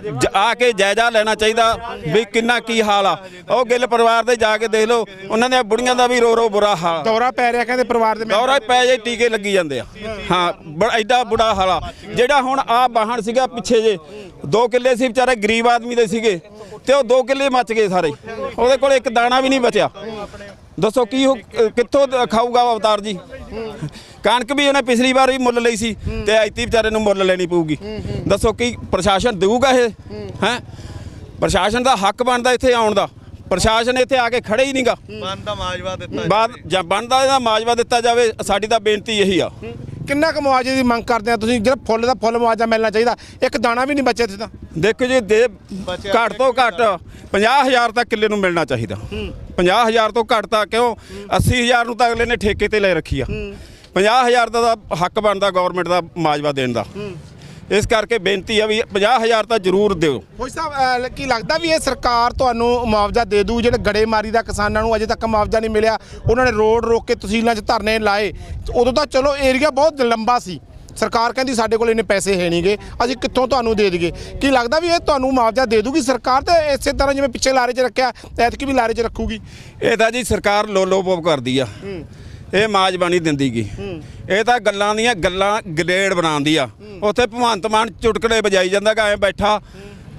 ਜ- ਆ ਕੇ ਜਾਇਜ਼ਾ ਲੈਣਾ ਚਾਹੀਦਾ ਵੀ ਕਿੰਨਾ ਕੀ ਹਾਲ ਆ। ਉਹ ਗਿੱਲ ਪਰਿਵਾਰ ਦੇ ਜਾ ਕੇ ਦੇਖ ਲਓ ਉਹਨਾਂ ਦੀਆਂ ਬੁੜੀਆਂ ਦਾ ਵੀ ਰੋ ਰੋ ਬੁਰਾ ਹਾਲ। ਆ। ਦੌਰਾ ਪੈ ਰਿਹਾ ਕਹਿੰਦੇ ਪਰਿਵਾਰ ਦੇ ਦੌਰਾ ਪੈ ਜੇ ਟੀਕੇ ਲੱਗੀ ਜਾਂਦੇ ਆ। ਹਾਂ ਬੜਾ ਐਡਾ ਬੁੜਾ ਹਾਲਾ ਜਿਹੜਾ ਹੁਣ ਆ ਬਾਹਣ ਸੀਗਾ ਪਿੱਛੇ ਜੇ ਦੋ ਕਿੱਲੇ ਸੀ ਵਿਚਾਰੇ ਗਰੀਬ ਆਦਮੀ ਦੇ ਸੀਗੇ ਤੇ ਉਹ ਦੋ ਕਿੱਲੇ ਮੱਚ ਗਏ ਸਾਰੇ। ਉਹਦੇ ਕੋਲ ਇੱਕ ਦਾਣਾ ਵੀ ਨਹੀਂ ਬਚਿਆ। ਦੱਸੋ ਕੀ ਉਹ ਕਿੱਥੋਂ ਦ- ਖਾਊਗਾ ਉਹ ਅਵਤਾਰ ਜੀ? ਕਣਕ ਵੀ ਉਹਨੇ ਪਿਛਲੀ ਵਾਰ ਵੀ ਮੁੱਲ ਲਈ ਸੀ ਤੇ ਐਤੀ ਵਿਚਾਰੇ ਨੂੰ ਮੁੱਲ ਲੈਣੀ ਪਊਗੀ। ਦੱਸੋ ਕੀ ਪ੍ਰਸ਼ਾਸਨ ਦੇਊਗਾ ਇਹ? ਹੈ। ਪ੍ਰਸ਼ਾਸਨ ਦਾ ਹੱਕ ਬਣਦਾ ਇੱਥੇ ਆਉਣ ਦਾ। ਪ੍ਰਸ਼ਾਸਨ ਇੱਥੇ ਆ ਕੇ ਖੜੇ ਹੀ ਨਹੀਂਗਾ। ਬੰਦ ਦਾ ਮਾਜਵਾ ਦਿੱਤਾ ਬਾਅਦ ਜਾਂ ਬਣਦਾ ਇਹਦਾ ਮਾਜਵਾ ਦਿੱਤਾ ਜਾਵੇ ਸਾਡੀ ਤਾਂ ਬੇਨਤੀ ਇਹੀ ਆ। ਕਿੰਨਾ ਕੁ ਮੁਆਵਜ਼ੇ ਦੀ ਮੰਗ ਕਰਦੇ ਆ ਤੁਸੀਂ? ਜਿਹੜਾ ਫੁੱਲ ਦਾ ਫੁੱਲ ਮੁਆਵਜ਼ਾ ਮਿਲਣਾ ਚਾਹੀਦਾ ਇੱਕ ਦਾਣਾ ਵੀ ਨਹੀਂ ਬਚਿਆ ਇੱਥੇ ਤਾਂ। ਦੇਖੋ ਜੀ ਦੇ ਘੱਟ ਤੋਂ ਘੱਟ 50000 ਤੱਕ ਕਿੱਲੇ ਨੂੰ ਮਿਲਣਾ ਚਾਹੀਦਾ। 50000 ਤੋਂ ਘੱਟ ਤਾਂ ਕਿਉਂ? 80000 ਨੂੰ ਤਾਂ ਅਗਲੇ ਨੇ ਠੇਕੇ ਤੇ ਲੈ ਰੱਖੀ ਆ। 50000 ਦਾ ਤਾਂ ਹੱਕ ਬਣਦਾ ਗਵਰਨਮੈਂਟ ਦਾ ਮਾਜਵਾ ਦੇਣ ਦਾ। ਇਸ ਕਰਕੇ ਬੇਨਤੀ ਆ ਵੀ 50000 ਤਾਂ ਜ਼ਰੂਰ ਦਿਓ। ਫੌਜੀ ਸਾਹਿਬ ਕੀ ਲੱਗਦਾ ਵੀ ਇਹ ਸਰਕਾਰ ਤੁਹਾਨੂੰ ਮੁਆਵਜ਼ਾ ਦੇ ਦੂ ਜਿਹੜੇ ਗੜੇਮਾਰੀ ਦਾ ਕਿਸਾਨਾਂ ਨੂੰ ਅਜੇ ਤੱਕ ਮੁਆਵਜ਼ਾ ਨਹੀਂ ਮਿਲਿਆ ਉਹਨਾਂ ਨੇ ਰੋਡ ਰੋਕ ਕੇ ਤਹਿਸੀਲਾਂ 'ਚ ਧਰਨੇ ਲਾਏ। ਉਦੋਂ ਤਾਂ ਚਲੋ ਏਰੀਆ ਬਹੁਤ ਲੰਬਾ ਸੀ। ਸਰਕਾਰ ਕਹਿੰਦੀ ਸਾਡੇ ਕੋਲ ਇੰਨੇ ਪੈਸੇ ਹੈ ਨਹੀਂਗੇ ਅਸੀਂ ਕਿੱਥੋਂ ਤੁਹਾਨੂੰ ਦੇ ਦਈਏ? ਕੀ ਲੱਗਦਾ ਵੀ ਇਹ ਤੁਹਾਨੂੰ ਮੁਆਵਜ਼ਾ ਦੇ ਦੂਗੀ ਸਰਕਾਰ ਤੇ ਇਸੇ ਤਰ੍ਹਾਂ ਜਿਵੇਂ ਪਿੱਛੇ ਲਾਰੇ 'ਚ ਰੱਖਿਆ ਐਤਕੀ ਵੀ ਲਾਰੇ 'ਚ ਰੱਖੂਗੀ? ਇਹ ਤਾਂ ਜੀ ਸਰਕਾਰ ਲੋਲੋ ਪੋਪ ਕਰਦੀ ਆ। ਇਹ ਮਾਜਵਾ ਨਹੀਂ ਦਿੰਦੀਗੀ ਇਹ ਤਾਂ ਗੱਲਾਂ ਦੀਆਂ ਗੱਲਾਂ ਗ੍ਰੇਡ ਬਣਾਉਂਦੀ ਆ। ਉੱਥੇ ਭਗਵੰਤ ਮਾਨ ਚੁਟਕਲੇ ਵਜਾਈ ਜਾਂਦਾਗਾ ਐ ਬੈਠਾ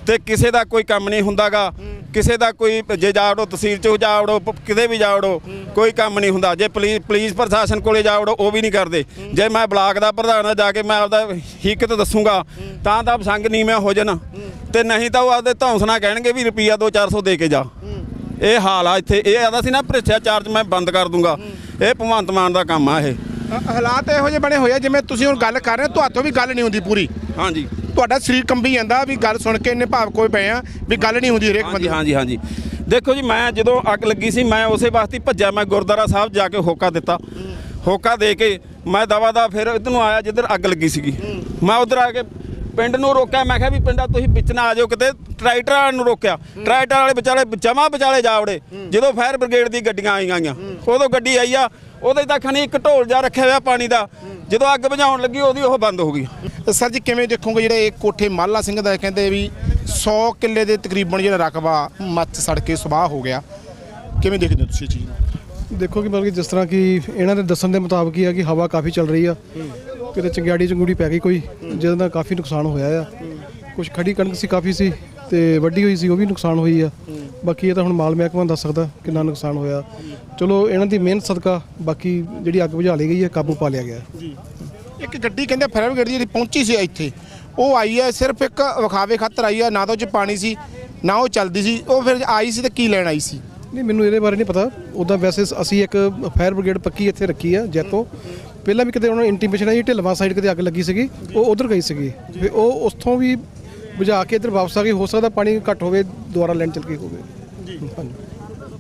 ਤੇ ਕਿਸੇ ਦਾ ਕੋਈ ਕੰਮ ਨਹੀਂ ਹੁੰਦਾਗਾ। ਕਿਸੇ ਦਾ ਕੋਈ ਜੇ ਜਾਵੜੋ ਤਹਿਸੀਲ ਚ ਜਾਵੜੋ ਕਿਤੇ ਵੀ ਜਾਵੜੋ ਕੋਈ ਕੰਮ ਨਹੀਂ ਹੁੰਦਾ। ਜੇ ਪੁਲਿਸ ਪੁਲਿਸ ਪ੍ਰਸ਼ਾਸਨ ਕੋਲੇ ਜਾਵੜੋ ਉਹ ਵੀ ਨਹੀਂ ਕਰਦੇ। ਜੇ ਮੈਂ ਬਲਾਕ ਦਾ ਪ੍ਰਧਾਨ ਆ ਜਾ ਕੇ ਮੈਂ ਆਪਦਾ ਹਿੱਕਤ ਦੱਸੂਗਾ ਤਾਂ ਤਾਂ ਸੰਗ ਨੀਵੇਂ ਹੋ ਜਾਣ। ਤੇ ਨਹੀਂ ਤਾਂ ਉਹ ਆਪਦੇ ਧੌਂਸਣਾ ਕਹਿਣਗੇ ਵੀ ਰੁਪਈਆ 2-400 ਦੇ ਕੇ ਜਾ। ਇਹ ਹਾਲ ਆ ਇੱਥੇ। ਇਹ ਆਦਾ ਸੀ ਨਾ ਭ੍ਰਿਸ਼ਟਾਚਾਰ ਚ ਮੈਂ ਬੰਦ ਕਰ ਦੂੰਗਾ। ਇਹ ਭਗਵੰਤ ਮਾਨ ਦਾ ਕੰਮ ਆ ਇਹ। ਹਾਲਾਤ ਇਹੋ ਜਿਹੇ ਬਣੇ ਹੋਏ ਆ ਜਿਵੇਂ ਤੁਸੀਂ ਹੁਣ ਗੱਲ ਕਰ ਰਹੇ ਹੋ ਤੁਹਾਤੋਂ ਵੀ ਗੱਲ ਨਹੀਂ ਹੁੰਦੀ ਪੂਰੀ। ਹਾਂਜੀ। ਤੁਹਾਡਾ ਸਰੀਰ ਕੰਬੀ ਜਾਂਦਾ ਵੀ ਗੱਲ ਸੁਣ ਕੇ ਇੰਨੇ ਭਾਵਕ ਹੋਏ ਪਏ ਆ ਵੀ ਗੱਲ ਨਹੀਂ ਹੁੰਦੀ ਹਰੇਕ ਹਾਂਜੀ ਬੰਦੇ ਹਾਂਜੀ ਹਾਂਜੀ। ਦੇਖੋ ਜੀ ਮੈਂ ਜਦੋਂ ਅੱਗ ਲੱਗੀ ਸੀ ਮੈਂ ਉਸੇ ਵਾਸਤੇ ਭੱਜਿਆ ਮੈਂ ਗੁਰਦੁਆਰਾ ਸਾਹਿਬ ਜਾ ਕੇ ਹੋਕਾ ਦਿੱਤਾ। ਹੋਕਾ ਦੇ ਕੇ ਮੈਂ ਦਵਾ ਦਾ ਫਿਰ ਇੱਧਰ ਨੂੰ ਆਇਆ ਜਿੱਧਰ ਅੱਗ ਲੱਗੀ ਸੀਗੀ। ਮੈਂ ਉਧਰ ਆ ਕੇ ਪਿੰਡ ਨੂੰ ਰੋਕਿਆ ਮੈਂ ਕਿਹਾ ਵੀ ਪਿੰਡਾ ਤੁਸੀਂ ਵਿੱਚ ਨਾ ਆ ਜਾਓ ਕਿਤੇ ਟਰੈਕਟਰ ਨੂੰ ਰੋਕਿਆ। ਟਰੈਕਟਰ ਵਾਲੇ ਵਿਚਾਲੇ ਜਮਾ ਵਿਚਾਲੇ ਜਾ ਵੜੇ ਜਦੋਂ ਫਾਇਰ ਬ੍ਰਿਗੇਡ ਦੀ ਗੱਡੀਆਂ ਆਈਆਂ ਆਈਆਂ। ਉਦੋਂ ਗੱਡੀ ਆਈ ਆ ਉਹਦੇ ਤਾਂ ਖਣੀ ਇੱਕ ਢੋਲ ਜਾ ਰੱਖਿਆ ਹੋਇਆ ਪਾਣੀ ਦਾ। ਜਦੋਂ ਅੱਗ ਬੁਝਾਉਣ ਲੱਗੀ ਉਹਦੀ ਉਹ ਬੰਦ ਹੋ ਗਈ। ਸਰ ਜੀ ਕਿਵੇਂ ਦੇਖੋਗੇ ਜਿਹੜੇ ਇਹ ਕੋਠੇ ਮਾਲਾ ਸਿੰਘ ਦਾ ਕਹਿੰਦੇ ਵੀ 100 ਕਿੱਲੇ ਦੇ ਤਕਰੀਬਨ ਜਿਹੜਾ ਰਕਬਾ ਮੱਚ ਸੜ ਕੇ ਸੁਆਹ ਹੋ ਗਿਆ। ਕਿਵੇਂ ਦੇਖਦੇ ਹੋ ਤੁਸੀਂ ਇਹ ਚੀਜ਼ ਦੇਖੋ ਕਿ ਬਲਕਿ ਜਿਸ ਤਰ੍ਹਾਂ ਕਿ ਇਹਨਾਂ ਦੇ ਦੱਸਣ ਦੇ ਮੁਤਾਬਕ ਹੀ ਆ ਕਿ ਹਵਾ ਕਾਫੀ ਚੱਲ ਰਹੀ ਆ। ਕਿਤੇ ਚੰਗਿਆੜੀ ਚੰਗੂੜੀ ਪੈ ਗਈ ਕੋਈ ਜਿਹਦੇ ਨਾਲ ਕਾਫੀ ਨੁਕਸਾਨ ਹੋਇਆ ਆ। ਕੁਝ ਖੜੀ ਕਣਕ ਸੀ ਕਾਫੀ ਸੀ। ਤੇ ਵੱਡੀ ਹੋਈ ਸੀ ਉਹ ਵੀ ਨੁਕਸਾਨ ਹੋਈ ਆ। ਬਾਕੀ ਇਹ ਤਾਂ ਹੁਣ ਮਾਲ ਮਹਿਕਮਾ ਦੱਸ ਸਕਦਾ ਕਿੰਨਾ ਨੁਕਸਾਨ ਹੋਇਆ। ਚਲੋ ਇਹਨਾਂ ਦੀ ਮਿਹਨਤ ਸਦਕਾ ਬਾਕੀ ਜਿਹੜੀ ਅੱਗ ਬੁਝਾ ਲਈ ਗਈ ਹੈ ਕਾਬੂ ਪਾ ਲਿਆ ਗਿਆ। ਇੱਕ ਗੱਡੀ ਕਹਿੰਦੇ ਫਾਇਰ ਬ੍ਰਿਗੇਡ ਦੀ ਜਿਹੜੀ ਪਹੁੰਚੀ ਸੀ ਇੱਥੇ। ਉਹ ਆਈ ਹੈ ਸਿਰਫ ਇੱਕ ਵਿਖਾਵੇ ਖਾਤਰ ਆਈ ਹੈ ਨਾ ਤਾਂ ਉਹ ਚ ਪਾਣੀ ਸੀ ਨਾ ਉਹ ਚੱਲਦੀ ਸੀ। ਉਹ ਫਿਰ ਆਈ ਸੀ ਤੇ ਕੀ ਲੈਣ ਆਈ ਸੀ? ਨਹੀਂ ਮੈਨੂੰ ਇਹਦੇ ਬਾਰੇ ਨਹੀਂ ਪਤਾ। ਉਦਾਂ ਵੈਸੇ ਅਸੀਂ ਇੱਕ ਫਾਇਰ ਬ੍ਰਿਗੇਡ ਪੱਕੀ ਇੱਥੇ ਰੱਖੀ ਆ ਜੈਤੋ। ਪਹਿਲਾਂ ਵੀ ਕਿਤੇ ਉਹਨਾਂ ਨੂੰ ਇੰਟੀਮੇਸ਼ਨ ਆਈ ਢਿਲਵਾ ਸਾਈਡ ਕਿਤੇ ਅੱਗ ਲੱਗੀ ਸੀਗੀ ਉਹ ਉਧਰ ਗਈ ਸੀਗੀ। ਉਹ ਉੱਥੋਂ ਵੀ ਬੁਝਾ ਕੇ ਇੱਧਰ ਵਾਪਸ ਆ ਗਈ ਹੋ ਸਕਦਾ ਪਾਣੀ ਘੱਟ ਹੋਵੇ ਦੁਬਾਰਾ ਲੈਣ ਚੱਲ ਕੇ ਹੋਵੇ। ਜੀ।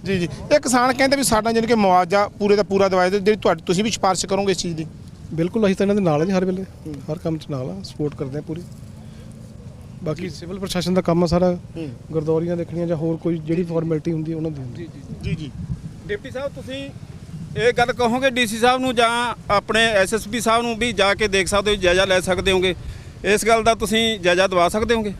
ਜੀ ਜੀ। ਇਹ ਕਿਸਾਨ ਕਹਿੰਦੇ ਵੀ ਸਾਡਾ ਜਾਣੀ ਕਿ ਮੁਆਵਜ਼ਾ ਪੂਰੇ ਦਾ ਪੂਰਾ ਦਵਾਇਆ ਜਿਹੜੀ ਤੁਹਾਡੀ ਤੁਸੀਂ ਵੀ ਸਿਫਾਰਿਸ਼ ਕਰੋਗੇ ਇਸ ਚੀਜ਼ ਦੀ? ਬਿਲਕੁਲ ਅਸੀਂ ਤਾਂ ਇਹਨਾਂ ਦੇ ਨਾਲ ਹਾਂ ਜੀ ਹਰ ਵੇਲੇ। ਹਰ ਕੰਮ 'ਚ ਨਾਲ ਆ ਸਪੋਰਟ ਕਰਦੇ ਆ ਪੂਰੀ। ਬਾਕੀ ਸਿਵਲ ਪ੍ਰਸ਼ਾਸਨ ਦਾ ਕੰਮ ਆ ਸਾਰਾ। ਗੁਰਦੌਰੀਆਂ ਦੇਖਣੀਆਂ ਜਾਂ ਹੋਰ ਕੋਈ ਜਿਹੜੀ ਫਾਰਮੈਲਿਟੀ ਹੁੰਦੀ ਹੈ ਉਹਨਾਂ ਦੀ ਹੁੰਦੀ ਜੀ ਜੀ। ਡਿਪਟੀ ਸਾਹਿਬ ਤੁਸੀਂ ਇਹ ਗੱਲ ਕਹੋਗੇ ਡੀਸੀ ਸਾਹਿਬ ਨੂੰ ਜਾਂ ਆਪਣੇ ਐਸਐਸਪੀ ਸਾਹਿਬ ਨੂੰ ਵੀ ਜਾ ਕੇ ਦੇਖ ਸਕਦੇ ਹੋ ਜਾਇਜ਼ਾ ਲੈ ਸਕਦੇ ਹੋਗੇ? ਇਸ ਗੱਲ ਦਾ ਤੁਸੀਂ ਜਾਇਜ਼ਾ ਦਵਾ ਸਕਦੇ ਹੋਗੇ?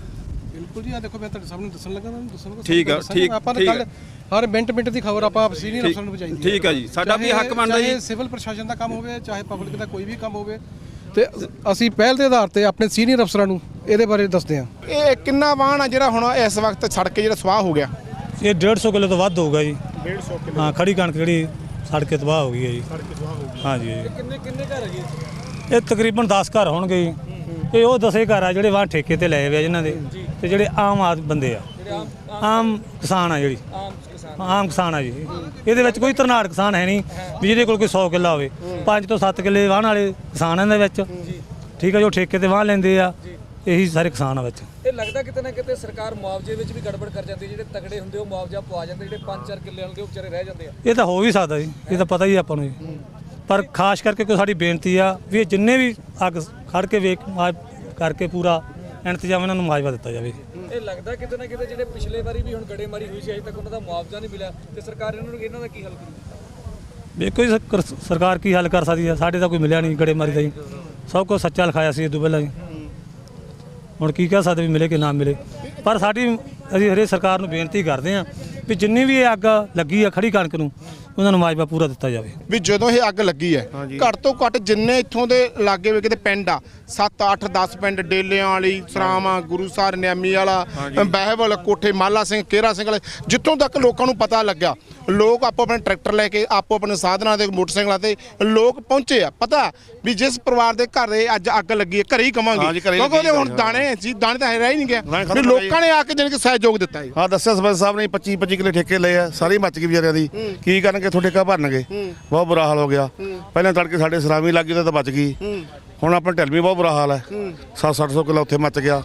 ਬਿਲਕੁਲ ਜੀ ਆ ਦੇਖੋ ਮੈਂ ਤੁਹਾਡੇ ਸਾਹਮਣੇ ਦੱਸਣ ਲੱਗਾ ਤੁਹਾਨੂੰ ਦੱਸਣ ਠੀਕ ਆ, ਠੀਕ- ਆਪਾਂ ਠੀਕ ਕੱਲ ਆ। ਹਰ ਮਿੰਟ ਮਿੰਟ ਦੀ ਖਬਰ ਆਪਾਂ ਸੀਨੀਅਰ ਅਫਸਰਾਂ ਨੂੰ ਪਹੁੰਚਾਈਦੀ ਠੀਕ ਆ ਜੀ, ਸਾਡਾ ਵੀ ਹੱਕ ਬਣਦਾ ਜੀ। ਚਾਹੇ ਸਿਵਲ ਪ੍ਰਸ਼ਾਸਨ ਦਾ ਕੰਮ ਹੋਵੇ ਚਾਹੇ ਪਬਲਿਕ ਦਾ ਕੋਈ ਵੀ ਕੰਮ ਹੋਵੇ। ਤੇ ਅਸੀਂ ਪਹਿਲ ਦੇ ਆਧਾਰ ਤੇ ਆਪਣੇ ਸੀਨੀਅਰ ਅਫਸਰਾਂ ਨੂੰ ਇਹਦੇ ਬਾਰੇ ਦੱਸਦੇ ਹਾਂ। ਇਹ ਕਿੰਨਾ ਵਾਹਨ ਆ ਜਿਹੜਾ ਹੁਣ ਇਸ ਵਕਤ ਸੜ ਕੇ ਜਿਹੜਾ ਸਵਾਹ ਹੋ ਗਿਆ? ਇਹ 150 ਕਿਲੋ ਤੋਂ ਵੱਧ ਹੋਊਗਾ ਜੀ। 150 ਕਿਲੋ। ਹਾਂ ਖੜੀ ਕਣਕ ਜਿਹੜੀ ਸੜ ਕੇ ਤਬਾਹ ਹੋ ਗਈ ਹੈ ਜੀ। ਸੜ ਕੇ ਤਬਾਹ ਹੋ ਗਈ। ਹਾਂ ਜੀ ਕਿੰਨੇ ਕਿੰਨੇ ਘਰ ਹੈਗੇ ਇਹ ਤਕਰੀਬਨ 10 ਘਰ ਹੋਣਗੇ ਜੀ। ਇਹ ਉਹ ਦਸੇ ਘਰ ਆ ਜਿਹੜੇ ਵਾਹ ਠੇਕੇ ਤੇ ਲਏ ਹੋਏ ਆ ਜਿਨ੍ਹਾਂ ਦੇ। ਤੇ ਜਿਹੜੇ ਆਮ ਆਦ ਬੰਦੇ ਆ। ਆਮ ਕਿਸਾਨ ਆ ਜਿਹੜੀ। ਆਮ ਕਿਸਾਨ। ਆ ਜੀ। ਇਹਦੇ ਵਿੱਚ ਕੋਈ ਤਰਨਾੜ ਕਿਸਾਨ ਹੈ ਨਹੀਂ ਵੀ ਜਿਹਦੇ ਕੋਲ ਕੋਈ 100 ਕਿੱਲਾ ਹੋਵੇ। 5 ਤੋਂ 7 ਕਿੱਲੇ ਵਾਹਣ ਵਾਲੇ ਕਿਸਾਨ ਇਹਨਾਂ ਦੇ ਵਿੱਚ ਠੀਕ ਹੈ ਜੋ ਠੇਕੇ ਤੇ ਵਾਹ ਲੈਂਦੇ ਆ ਇਹੀ ਸਾਰੇ ਕਿਸਾਨ ਆ ਵਿੱਚ। ਇਹ ਲੱਗਦਾ ਕਿਤੇ ਨਾ ਕਿਤੇ ਸਰਕਾਰ ਮੁਆਵਜ਼ੇ ਵਿੱਚ ਵੀ ਗੜਬੜ ਕਰ ਜਾਂਦੀ ਹੈ। ਜਿਹੜੇ ਤਗੜੇ ਹੁੰਦੇ ਉਹ ਮੁਆਵਜ਼ਾ ਪਵਾ ਜਾਂਦੇ ਜਿਹੜੇ 5-4 ਕਿੱਲੇ ਵਾਲੇ ਉਹ ਵਿਚਾਰੇ ਰਹਿ ਜਾਂਦੇ ਆ। ਇਹ ਤਾਂ ਹੋ ਵੀ ਸਕਦਾ ਜੀ। ਇਹ ਤਾਂ ਪਤਾ ਹੀ ਆ ਆਪਾਂ ਨੂੰ ਜੀ। ਪਰ ਖਾਸ ਕਰਕੇ ਕੋਈ ਸਾਡੀ ਬੇਨਤੀ ਆ ਵੀ ਇਹ ਜਿੰਨੇ ਵੀ ਅੱਗ ਖੜ ਕੇ ਵੇਖ ਕਰਕੇ ਪੂਰਾ ਇੰਤਜ਼ਾਮ ਇਹਨਾਂ ਨੂੰ ਮੁਆਵਜ਼ਾ ਦਿੱਤਾ ਜਾਵੇ। ਇਹ ਲੱਗਦਾ ਕਿਤੇ ਨਾ ਕਿਤੇ ਜਿਹੜੇ ਪਿਛਲੇ ਵਾਰੀ ਵੀ ਹੁਣ ਗੜੇਮਾਰੀ ਹੋਈ ਸੀ ਅਜੇ ਤੱਕ ਉਹਨਾਂ ਦਾ ਮੁਆਵਜ਼ਾ ਨਹੀਂ ਮਿਲਿਆ ਤੇ ਸਰਕਾਰ ਇਹਨਾਂ ਨੂੰ ਇਹਨਾਂ ਦਾ ਕੀ ਹੱਲ ਕਰੂ? ਵੇਖੋ ਜੀ ਸਰ- ਸਰਕਾਰ ਕੀ ਹੱਲ ਕਰ ਸਕਦੀ ਆ ਸਾਡੇ ਤਾਂ ਕੋਈ ਮਿਲਿਆ ਨਹੀਂ ਗੜੇ ਮਾਰੀ ਦਾ ਜੀ। ਸਭ ਕੁਝ ਸੱਚਾ ਲਿਖਾਇਆ ਸੀ ਇਹ ਤੋਂ ਪਹਿਲਾਂ ਜੀ। ਹੁਣ ਕੀ ਕਹਿ ਸਕਦੇ ਵੀ ਮਿਲੇ ਕਿ ਨਾ ਮਿਲੇ? ਪਰ ਸਾਡੀ ਅਸੀਂ ਹਰੇ ਸਰਕਾਰ ਨੂੰ ਬੇਨਤੀ ਕਰਦੇ ਹਾਂ ਵੀ ਜਿੰਨੀ ਵੀ ਇਹ ਅੱਗ ਲੱਗੀ ਆ ਖੜੀ ਕਣਕ ਨੂੰ ਉਹਨਾਂ ਨੂੰ ਮੁਆਵਜ਼ਾ ਪੂਰਾ ਦਿੱਤਾ ਜਾਵੇ। ਵੀ ਜਦੋਂ ਇਹ ਅੱਗ ਲੱਗੀ ਹੈ ਘੱਟ ਤੋਂ ਘੱਟ ਜਿੰਨੇ ਇੱਥੋਂ ਦੇ ਲਾਗੇ ਵੇ ਕਿਤੇ ਪਿੰਡ ਆ 7 8 10 ਪਿੰਡ ਡੇਲਿਆਂ ਵਾਲੀ ਸਰਾਵਾਂ ਗੁਰੂਸਰ ਨਿਆਮੀ ਵਾਲਾ ਬਹਿਬਲ ਕੋਠੇ ਮਾਲਾ ਸਿੰਘ ਕੇਰਾ ਸਿੰਘ ਵਾਲੇ ਜਿੱਥੋਂ ਤੱਕ ਲੋਕਾਂ ਨੂੰ ਪਤਾ ਲੱਗਾ ਲੋਕ ਆਪੋ ਆਪਣੇ ਟਰੈਕਟਰ ਲੈ ਕੇ ਆਪੋ ਆਪਣੇ ਸਾਧਨਾਂ ਤੇ ਮੋਟਰਸਾਈਕਲਾਂ ਤੇ ਲੋਕ ਪਹੁੰਚੇ ਆ। ਪਤਾ ਵੀ ਜਿਸ ਪਰਿਵਾਰ ਦੇ ਘਰ ਇਹ ਅੱਜ ਅੱਗ ਲੱਗੀ ਹੈ ਘਰੇ ਹੀ ਕਵਾਂਗੇ। ਕਿਉਂਕਿ ਉਹਦੇ ਹੁਣ। ਦਾਣੇ ਸੀ ਦਾਣੇ ਤਾਂ ਰਹਿ ਹੀ ਨਹੀਂ ਖਤਮ ਵੀ ਗਏ। ਲੋਕਾਂ ਨੇ ਆ ਕੇ ਜਾਣੀ ਕਿ ਸਹਿਯੋਗ ਦਿੱਤਾ ਹੈ ਦੱਸਿਆ ਸਰਪੰਚ ਸਾਹਿਬ ਨੇ 25 25 ਕਿਲੇ ਠੇਕੇ ਲਏ ਆ ਸਾਰੀ ਮੱਚ ਗਈ ਵਿਚਾਰਿਆਂ ਦੀ। ਕੀ ਕਰਨਗੇ ਤੁਹਾਡੇ ਕਾ ਭਰਨਗੇ। ਬਹੁਤ ਬੁਰਾ ਹਾਲ ਹੋ ਗਿਆ। ਪਹਿਲਾਂ ਤੜਕੇ ਸਾਡੇ ਸਲਾਮੀ ਲੱਗੀ ਤਾਂ ਬਚ ਗਈ। ਹੁਣ ਆਪਣਾ ਢਲਵੀ ਬਹੁਤ ਬੁਰਾ ਹਾਲ ਹੈ। 7 700 ਕਿਲੋ ਉੱਥੇ ਮੱਚ ਗਿਆ।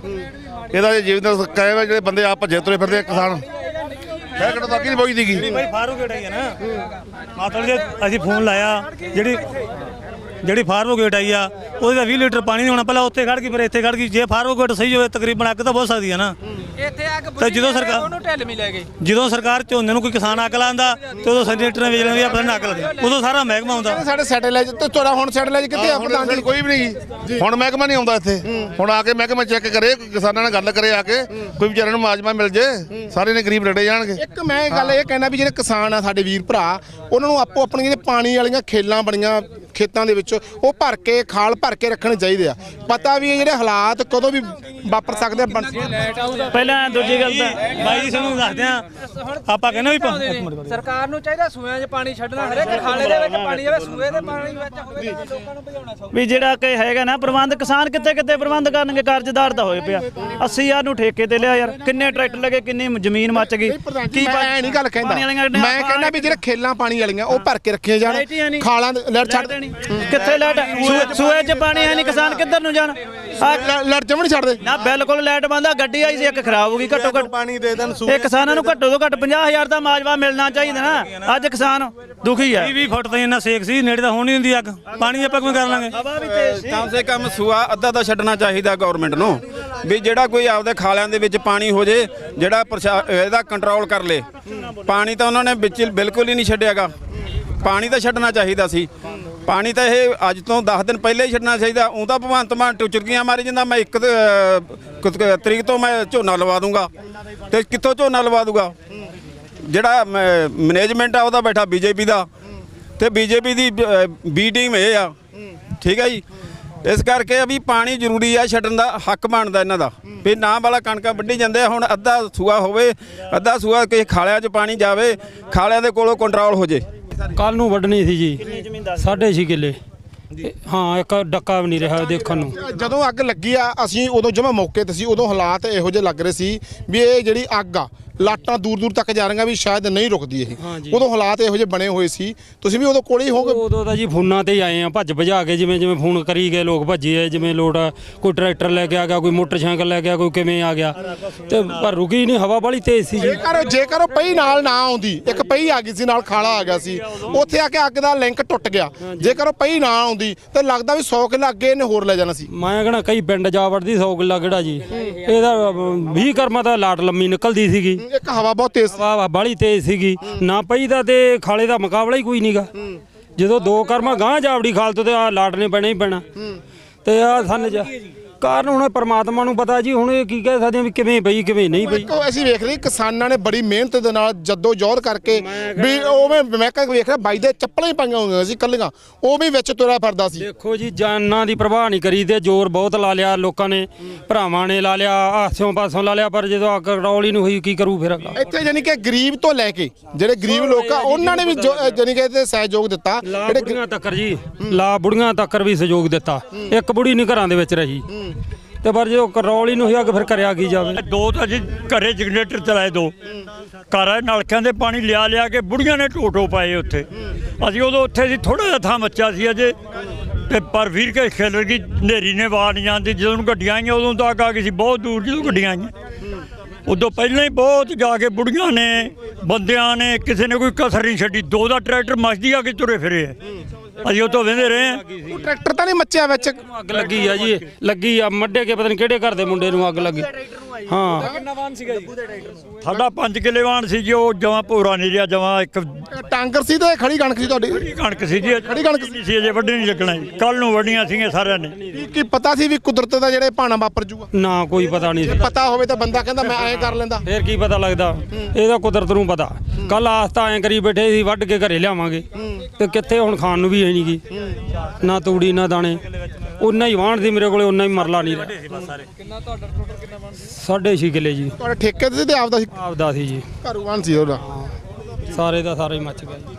ਇਹਦਾ ਜੇ ਜੀਵਨ ਦਾ ਕਹੇ ਵਾ ਜਿਹੜੇ ਬੰਦੇ ਆ ਭੱਜੇ ਤੁਰੇ ਫਿਰਦੇ ਕਿਸਾਨ। ਹੈ ਕਿਹੜਾ ਤੱਕ ਨਹੀਂ ਪਹੁੰਚਦੀ ਦੀਗੀ ਭਾਈ ਫਾਰੂਕ ਗੇਟ ਆਈ ਹੈ ਨਾ। ਮਾਤਲ ਜੀ ਅਸੀਂ ਫੋਨ ਲਾਇਆ ਜਿਹੜੀ ਜਿਹੜੀ ਫਾਰਮੋ ਗੇਟ ਆਈ ਆ ਉਹਦੇ ਦਾ 20 ਲੀਟਰ ਪਾਣੀ ਨਹੀਂ ਹੋਣਾ ਪਹਿਲਾਂ ਉੱਥੇ ਖੜ ਗਈ ਫਿਰ ਇੱਥੇ ਖੜ ਗਈ। ਜੇ ਫਾਰਮੋ ਗੇਟ ਸਹੀ ਹੋਵੇ ਤਕਰੀਬਨ ਅੱਗ ਤਾਂ ਬਹੁਤ ਸਕਦੀ ਹੈ ਨਾ। ਇੱਥੇ ਅੱਗ ਤੇ ਜਦੋਂ ਸਰਕਾਰ ਉਹਨੂੰ ਢਿੱਲ ਲੈ ਜਦੋਂ ਸਰਕਾਰ ਝੋਨੇ ਨੂੰ ਕੋਈ ਕਿਸਾਨ ਅੱਗ ਲਾਉਂਦਾ ਤੇ ਉਦੋਂ ਸੈਨੇਟਰ ਨੇ ਵੇਚਣਾ ਵੀ ਆਪਣਾ ਨਾ ਅੱਗ ਲਾਉਂਦੇ ਉਦੋਂ ਸਾਰਾ ਮਹਿਕਮਾ ਹੁੰਦਾ ਸਾਡੇ ਸੈਟੇਲਾਈਟ ਤੇ ਤੁਹਾਡਾ ਹੁਣ ਸੈਟੇਲਾਈਟ ਕਿੱਥੇ ਆ? ਪ੍ਰਧਾਨ ਜੀ ਕੋਈ ਵੀ ਨਹੀਂ। ਹੁਣ ਮਹਿਕਮਾ ਨਹੀਂ ਆਉਂਦਾ ਇੱਥੇ। ਹੁਣ ਆ ਕੇ ਮਹਿਕਮਾ ਚੈੱਕ ਕਰੇ ਕਿਸਾਨਾਂ ਨਾਲ ਗੱਲ ਕਰੇ ਆ ਕੇ ਕੋਈ ਵਿਚਾਰਿਆਂ ਨੂੰ ਮਾਜਮਾ ਮਿਲ ਜੇ ਸਾਰੇ ਨੇ ਗਰੀਬ ਰੜੇ ਜਾਣਗੇ। ਇੱਕ ਮੈਂ ਗੱਲ ਇਹ ਕਹਿਣਾ ਵੀ ਜਿਹੜੇ ਕਿਸਾਨ ਆ ਸਾਡੇ ਵੀਰ ਭਰਾ ਉਹਨਾਂ ਨੂੰ ਆਪੋ ਆਪਣੀਆਂ ਪਾਣੀ ਵਾਲੀਆਂ ਖੇਲਾਂ ਬਣੀਆਂ ਖੇਤਾਂ ਦੇ ਵਿੱਚ ਉਹ ਭਰ ਕੇ ਖਾਲ ਭਰ ਕੇ ਰੱਖਣੇ ਚਾਹੀਦੇ ਆ। ਪਤਾ ਵੀ ਇਹ ਜਿਹੜੇ ਹਾਲਾਤ ਕਦੋਂ ਵੀ ਵਾਪਰ ਸਕਦੇ ਆ ਬਣ ਪਹਿਲਾਂ ਦੂਜੀ ਗੱਲ ਤਾਂ ਬਾਈ ਜੀ ਸਾਨੂੰ ਦੱਸਦੇ ਆ ਆਪਾਂ ਕਹਿੰਦੇ ਵੀ ਪਾ- ਇੱਕ ਮਿੰਟ ਕਰੋ। ਸਰਕਾਰ ਨੂੰ ਚਾਹੀਦਾ ਸੂਆਂ 'ਚ ਪਾਣੀ ਛੱਡਣਾ ਹਰੇਕ ਖਾਲੇ ਦੇ ਵਿੱਚ ਪਾਣੀ ਜਾਵੇ ਸੂਏ ਦੇ ਪਾਣੀ ਵਿੱਚ ਹੋਵੇ ਤਾਂ ਲੋਕਾਂ ਨੂੰ ਭਜਾਉਣਾ ਸੌਖਾ। ਵੀ ਜਿਹੜਾ ਕਿ ਹੈਗਾ ਨਾ ਪ੍ਰਬੰਧ ਕਿਸਾਨ ਕਿੱਥੇ ਕਿੱਥੇ ਪ੍ਰਬੰਧ ਕਰਨਗੇ ਕਰਜ਼ਦਾਰ ਤਾਂ ਹੋਏ ਪਿਆ। 80000 ਨੂੰ ਠੇਕੇ ਤੇ ਲਿਆ ਯਾਰ ਕਿੰਨੇ ਟਰੈਕਟਰ ਲੱਗੇ ਕਿੰਨੀ ਜ਼ਮੀਨ ਮੱਚ ਗਈ ਕੀ ਮੈਂ ਐ ਨਹੀਂ ਗੱਲ ਕਹਿੰਦਾ। ਮੈਂ ਕਹਿੰਦਾ ਵੀ ਜਿਹੜੇ ਖੇਲਾਂ ਪਾਣੀ ਵਾਲੀਆਂ ਉਹ ਭਰ ਕੇ ਰੱਖੀਆਂ ਜਾਣ। ਖਾਲਾਂ ਦੇ ਲੜ ਛੱਡ ਕਿੱਥੇ ਲਾਈਟ ਸੂਏ- ਸੂਏ 'ਚ ਪਾਣੀ ਹੈ ਨਹੀਂ ਕਿਸਾਨ ਕਿੱਧਰ ਨੂੰ ਜਾਣ? ਆਹ ਲੜ ਜਮਣ ਛੱਡ ਦੇ ਨਾ ਬਿਲਕੁਲ ਲਾਈਟ ਬੰਦਾ ਗੱਡੀ ਆਈ ਸੀ ਇੱਕ ਖਰਾਬ ਹੋ ਗਈ ਘੱਟੋ ਘੱਟ। ਪਾਣੀ ਦੇ ਦੇਣ ਇਹ ਕਿਸਾਨਾਂ ਨੂੰ ਘੱਟੋ ਤੋਂ ਘੱਟ 50000 ਦਾ ਮਾਜਵਾ ਮਿਲਣਾ ਚਾਹੀਦਾ ਨਾ। ਅੱਜ ਕਿਸਾਨ ਦੁਖੀ ਹੈ 20 ਫੁੱਟ ਤਾਂ ਇੰਨਾ ਸੇਕ ਸੀ ਨੇੜੇ ਤਾਂ ਹੋਣੀ ਹੁੰਦੀ ਅੱਗ। ਪਾਣੀ ਆਪਾਂ ਕਿਵੇਂ ਕਰ ਲਾਂਗੇ? ਹਵਾ ਵੀ ਤੇਜ਼ ਸੀ। ਕਮ ਸੇ ਕਮ ਸੂਆ ਅੱਧਾ ਤਾਂ ਛੱਡਣਾ ਚਾਹੀਦਾ ਗਵਰਨਮੈਂਟ ਨੂੰ ਵੀ ਜਿਹੜਾ ਕੋਈ ਆਪਦੇ ਖਾਲਿਆਂ ਦੇ ਵਿੱਚ ਪਾਣੀ ਹੋ ਜੇ ਜਿਹੜਾ ਪ੍ਰਸ਼ਾ- ਇਹਦਾ ਕੰਟਰੋਲ ਕਰ ਲੇ। ਪਾਣੀ ਤਾਂ ਉਹਨਾਂ ਨੇ ਵਿੱਚ ਬਿਲਕੁਲ ਹੀ ਨਹੀਂ ਛੱਡਿਆਗਾ। ਪਾਣੀ ਤਾਂ ਛੱਡਣਾ ਚਾਹੀਦਾ ਸੀ। ਪਾਣੀ ਤਾਂ ਇਹ ਅੱਜ ਤੋਂ 10 ਦਿਨ ਪਹਿਲੇ ਹੀ ਛੱਡਣਾ ਚਾਹੀਦਾ। ਉਹ ਤਾਂ ਭਗਵੰਤ ਮਾਨ ਟੁਚਰਕੀਆਂ ਮਾਰੀ ਜਾਂਦਾ, ਮੈਂ ਇੱਕ ਤਰੀਕ ਤੋਂ ਮੈਂ ਝੋਨਾ ਲਵਾ ਦੂੰਗਾ। ਤੇ ਕਿੱਥੋਂ ਝੋਨਾ ਲਵਾ ਦੂੰਗਾ? ਜਿਹੜਾ ਮੈਨੇਜਮੈਂਟ ਆ, ਉਹਦਾ ਬੈਠਾ ਬੀਜੇਪੀ ਦਾ। ਤੇ ਬੀਜੇਪੀ ਦੀ ਬੀ ਟੀਮ ਇਹ ਆ। ਠੀਕ ਹੈ ਜੀ? ਇਸ ਕਰਕੇ ਵੀ ਪਾਣੀ ਜ਼ਰੂਰੀ ਆ ਛੱਡਣ ਦਾ, ਹੱਕ ਬਣਦਾ ਇਹਨਾਂ ਦਾ। ਵੀ ਨਾ ਵਾਲਾ ਕਣਕਾਂ ਵੱਢੀ ਜਾਂਦੇ ਆ, ਹੁਣ ਅੱਧਾ ਸੂਆ ਹੋਵੇ, ਅੱਧਾ ਸੂਆ ਕਿਸੇ ਖਾਲਿਆਂ 'ਚ ਪਾਣੀ ਜਾਵੇ, ਖਾਲਿਆਂ ਦੇ ਕੋਲੋਂ ਕੰਟਰੋਲ ਹੋ ਜੇ। ਕੱਲ ਨੂੰ ਵੱਢਣੀ ਸੀ ਜੀ। ਸਾਢੇ ਛੇ ਕਿੱਲੇ। ਹਾਂ ਇੱਕ ਡੱਕਾ ਵੀ ਨਹੀਂ ਰਿਹਾ ਦੇਖਣ ਨੂੰ। ਜਦੋਂ ਅੱਗ ਲੱਗੀ ਆ ਅਸੀਂ ਉਦੋਂ ਜਮਾ ਮੌਕੇ ਤੇ ਸੀ ਉਦੋਂ ਹਾਲਾਤ ਇਹੋ ਜਿਹੇ ਲੱਗ ਰਹੇ ਸੀ ਵੀ ਇਹ ਜਿਹੜੀ ਅੱਗ ਆ ਲਾਟਾਂ ਦੂਰ ਦੂਰ ਤੱਕ ਜਾ ਰਹੀਆਂ ਵੀ ਸ਼ਾਇਦ ਨਹੀਂ ਰੁਕਦੀ ਇਹ। ਹਾਂਜੀ। ਉਦੋਂ ਹਾਲਾਤ ਇਹੋ ਜਿਹੇ ਬਣੇ ਹੋਏ ਸੀ। ਤੁਸੀਂ ਵੀ ਉਦੋਂ ਕੋਲੇ ਹੀ ਹੋਗੇ ਉਦੋਂ ਤਾਂ ਜੀ ਫੋਨਾਂ ਤੇ ਹੀ ਆਏ ਆ ਭੱਜ ਭਜਾ ਕੇ ਜਿਵੇਂ ਜਿਵੇਂ ਫੋਨ ਕਰੀ ਗਏ ਲੋਕ ਭੱਜੇ ਆ ਜਿਵੇਂ ਲੋਟ ਆ, ਕੋਈ ਟਰੈਕਟਰ ਲੈ ਕੇ ਆ ਗਿਆ ਕੋਈ ਮੋਟਰਸਾਈਕਲ ਲੈ ਕੇ ਆ ਕੋਈ ਕਿਵੇਂ ਆ ਗਿਆ। ਤੇ ਪਰ ਰੁਕੀ ਨਹੀਂ ਹਵਾ ਬੜੀ ਤੇਜ਼ ਸੀ ਜੀ। ਜੇਕਰ ਜੇਕਰ ਉਹ ਪਈ ਨਾਲ ਨਾ ਆਉਂਦੀ ਇੱਕ ਪਈ ਆ ਗਈ ਸੀ ਨਾਲ ਖਾਲਾ ਆ ਗਿਆ ਸੀ ਉੱਥੇ ਆ ਕੇ ਅੱਗ ਦਾ ਲਿੰਕ ਟੁੱਟ ਗਿਆ। ਜੇਕਰ ਉਹ ਪਈ ਨਾ ਆਉਂਦੀ ਤੇ ਲੱਗਦਾ ਵੀ 100 ਕਿੱਲਾ ਅੱਗੇ ਇਹਨੇ ਹੋਰ ਲੈ ਜਾਣਾ ਸੀ। ਮੈਂ ਕਹਣਾ ਕਈ ਪਿੰਡ ਜਾ ਵੜਦੀ 100 ਕਿੱਲਾ ਕਿਹੜਾ ਜੀ? ਇਹਦਾ 20 ਕਰਮਾਂ ਦਾ ਲਾਟ ਲੰਮੀ ਨਿਕਲਦੀ ਸੀਗੀ। ਇੱਕ ਹਵਾ ਬਹੁਤ ਤੇਜ਼ ਹਵਾ ਬਾਲੀ ਤੇਜ਼ ਸੀਗੀ। ਨਾ ਪਈ ਦਾ ਤੇ ਖਾਲੇ ਦਾ ਮੁਕਾਬਲਾ ਹੀ ਕੋਈ ਨਹੀਂਗਾ ਜਦੋਂ ਦੋ ਕਰਮਾਂ ਗਾਂ ਜਾਵੜੀ ਖਾਲ ਤੋਂ ਤੇ ਆ ਲਾਟ ਨੇ ਪੈਣਾ। ਹੀ। ਪੈਣਾ ਤੇ ਆ ਸੰਨ ਜਾ। ਕਾਰਨ ਹੁਣ ਪਰਮਾਤਮਾ ਨੂੰ ਪਤਾ ਜੀ ਹੁਣ ਇਹ ਕੀ ਕਹਿ ਸਕਦੇ ਆ ਵੀ ਕਿਵੇਂ ਪਈ ਕਿਵੇਂ ਨਹੀਂ ਪਈ ਦੇਖੋ ਅਸੀਂ ਵੇਖ ਰਹੇ ਕਿਸਾਨਾਂ ਨੇ ਬੜੀ ਮਿਹਨਤ ਦੇ ਨਾਲ ਜੱਦੋ ਜੋਹਦ ਕਰਕੇ ਵੀ ਉਵੇਂ ਮੈਂ ਕਹ ਵੇਖ ਰਿਹਾ ਬਾਈ ਦੇ ਚੱਪਲਾਂ ਹੀ ਪਾਈਆਂ ਹੋਈਆਂ ਸੀ ਕੱਲੀਆਂ ਉਹ ਵੀ ਵਿੱਚ ਤੁਰਿਆ ਫਿਰਦਾ ਸੀ। ਦੇਖੋ ਜੀ ਜਾਨਾਂ ਦੀ ਪ੍ਰਵਾਹ ਨਹੀਂ ਕਰੀ ਤੇ ਜ਼ੋਰ ਬਹੁਤ ਲਾ ਲਿਆ ਲੋਕਾਂ ਨੇ ਭਰਾਵਾਂ ਨੇ ਲਾ ਲਿਆ ਆਸਿਓਂ ਪਾਸੋਂ ਲਾ ਲਿਆ ਪਰ ਜਦੋਂ ਅੱਗ ਕੰਟਰੋਲ ਹੀ ਨਹੀਂ ਹੋਈ ਕੀ ਕਰੂ ਫਿਰ ਇੱਥੇ ਜਾਨੀ ਕਿ ਗਰੀਬ ਤੋਂ ਲੈ ਕੇ ਜਿਹੜੇ ਗਰੀਬ ਲੋਕ ਆ ਉਹਨਾਂ ਨੇ ਵੀ ਜਾਨੀ ਕਿ ਇਹਦੇ ਸਹਿਯੋਗ ਦਿੱਤਾ ਜਿਹੜੇ ਬੁੜੀਆਂ ਤੱਕਰ ਜੀ ਲਾ ਬੁੜੀਆਂ ਤੱਕਰ ਵੀ ਸਹਿਯੋਗ ਦਿੱਤਾ। ਇੱਕ ਬੁੜੀ ਨਹੀਂ ਘਰਾਂ ਦੇ ਵਿੱਚ ਰਹੀ। ਤੇ ਪਰ ਜਦੋਂ ਕੰਟਰੋਲ ਹੀ ਨਹੀਂ ਹੋਇਆ ਕਿ ਫਿਰ ਕਰਿਆ ਕੀ ਜਾਵੇ ਦੋ ਤਾਂ ਜੀ ਘਰੇ ਜਨਰੇਟਰ ਚਲਾਏ ਦੋ। ਘਰਾਂ ਨਲਕਿਆਂ ਦੇ ਪਾਣੀ ਲਿਆ ਲਿਆ ਕੇ ਬੁੜੀਆਂ ਨੇ ਟੋਟੋ ਪਾਏ ਉੱਥੇ। ਅਸੀਂ ਉਦੋਂ ਉੱਥੇ ਸੀ ਥੋੜਾ ਜਿਹਾ ਥਾਂ ਮੱਚਾ ਸੀ ਅਜੇ। ਤੇ ਪਰ ਵੀਰ ਕੇ ਖਿਲਰ ਗਈ ਨੇਰੀ ਨੇ ਆਵਾਜ਼ ਨਹੀਂ ਜਾਂਦੀ ਜਦੋਂ ਗੱਡੀਆਂ ਆਈਆਂ ਉਦੋਂ ਤਾਂ ਅੱਗ ਆ ਗਈ ਸੀ ਬਹੁਤ ਦੂਰ ਜਦੋਂ ਗੱਡੀਆਂ ਆਈਆਂ। ਉਦੋਂ ਪਹਿਲਾਂ ਹੀ ਬਹੁਤ ਜਾ ਕੇ ਬੁੜੀਆਂ ਨੇ ਬੰਦਿਆਂ ਨੇ ਕਿਸੇ ਨੇ ਕੋਈ ਕਸਰ ਨਹੀਂ ਛੱਡੀ। ਦੋ ਦਾ ਟਰੈਕਟਰ ਮੱਚਦੀ ਆ ਕੇ ਤੁਰੇ ਫਿਰੇ ਆ। ਅਸੀਂ ਉਹ ਤੋਂ ਵੇਂਦੇ ਰਹੇ ਉਹ ਟਰੈਕਟਰ ਤਾਂ ਨਹੀਂ ਮੱਚਿਆ ਵਿੱਚ? ਅੱਗ ਲੱਗੀ ਆ ਜੀ? ਲੱਗੀ ਆ ਮੱਡੇ ਕੇ ਪਤਾ ਨਹੀਂ ਕਿਹੜੇ ਘਰ ਦੇ ਮੁੰਡੇ ਨੂੰ ਅੱਗ ਲੱਗੀ। ਹਾਂ। ਕਿੰਨਾ ਵਾਹਨ ਸੀਗਾ ਜੀ? ਸਾਡਾ 5 ਕਿੱਲੇ ਵਾਣ ਸੀ ਜੀ ਉਹ ਜਮਾ ਭੋਰਾ ਨਹੀਂ ਰਿਹਾ ਜਮਾ ਇੱਕ ਟਾਂਗਰ ਸੀ ਤੇ ਖੜੀ ਕਣਕ ਸੀ ਤੁਹਾਡੀ? ਕਣਕ ਸੀ ਜੀ ਖੜੀ ਕਣਕ ਸੀ। ਅਜੇ ਵੱਢੇ ਨਹੀਂ ਲੱਗਣਾ ਜੀ। ਕੱਲ ਨੂੰ ਵੱਢੀਆਂ ਸੀਗੀਆਂ ਸਾਰਿਆਂ ਨੇ। ਕੀ ਕੀ ਪਤਾ ਸੀ ਵੀ ਕੁਦਰਤ ਦਾ ਜਿਹੜੇ ਭਾਣਾ ਵਾਪਰ ਜੂਗਾ? ਨਾ ਕੋਈ ਪਤਾ ਨਹੀਂ ਸੀ। ਪਤਾ ਹੋਵੇ ਤਾਂ ਬੰਦਾ ਕਹਿੰਦਾ ਮੈਂ ਐਂ ਕਰ ਲੈਂਦਾ। ਫੇਰ ਕੀ ਪਤਾ ਲੱਗਦਾ? ਇਹਦਾ ਕੁਦਰਤ ਨੂੰ ਪਤਾ। ਕੱਲ ਆਸਤਾ ਐਂ ਕਰੀ ਬੈਠੇ ਸੀ ਵੱਢ ਕੇ ਘਰੇ ਲਿਆਵਾਂਗੇ। ਤੇ ਕਿੱਥੇ ਹੁਣ ਖਾਣ ਨੂੰ ਵੀ ਹੈ। ਨਹੀਂਗੀ ਨਾ ਤੂੜੀ ਨਾ ਦਾਣੇ। ਉਨਾ ਹੀ ਵਾਹਣ ਸੀ ਮੇਰੇ ਕੋਲੇ ਉਨਾ ਹੀ ਮਰਲਾ ਨਹੀਂ ਰਿਹਾ। ਕਿੰਨਾ ਤੁਹਾਡਾ ਟੋਟਲ ਕਿੰਨਾ ਸੀ ਸਾਢੇ ਛੇ ਕਿੱਲੇ ਜੀ। ਤੁਹਾਡੇ ਠੇਕੇ ਤੇ ਆਪਦਾ ਸੀ? ਆਪਦਾ ਸੀ ਜੀ। ਘਰੂਵਾਨ ਸੀ ਉਹਦਾ? ਸਾਰੇ ਦਾ ਸਾਰੇ ਮੱਚ ਗਿਆ ਜੀ।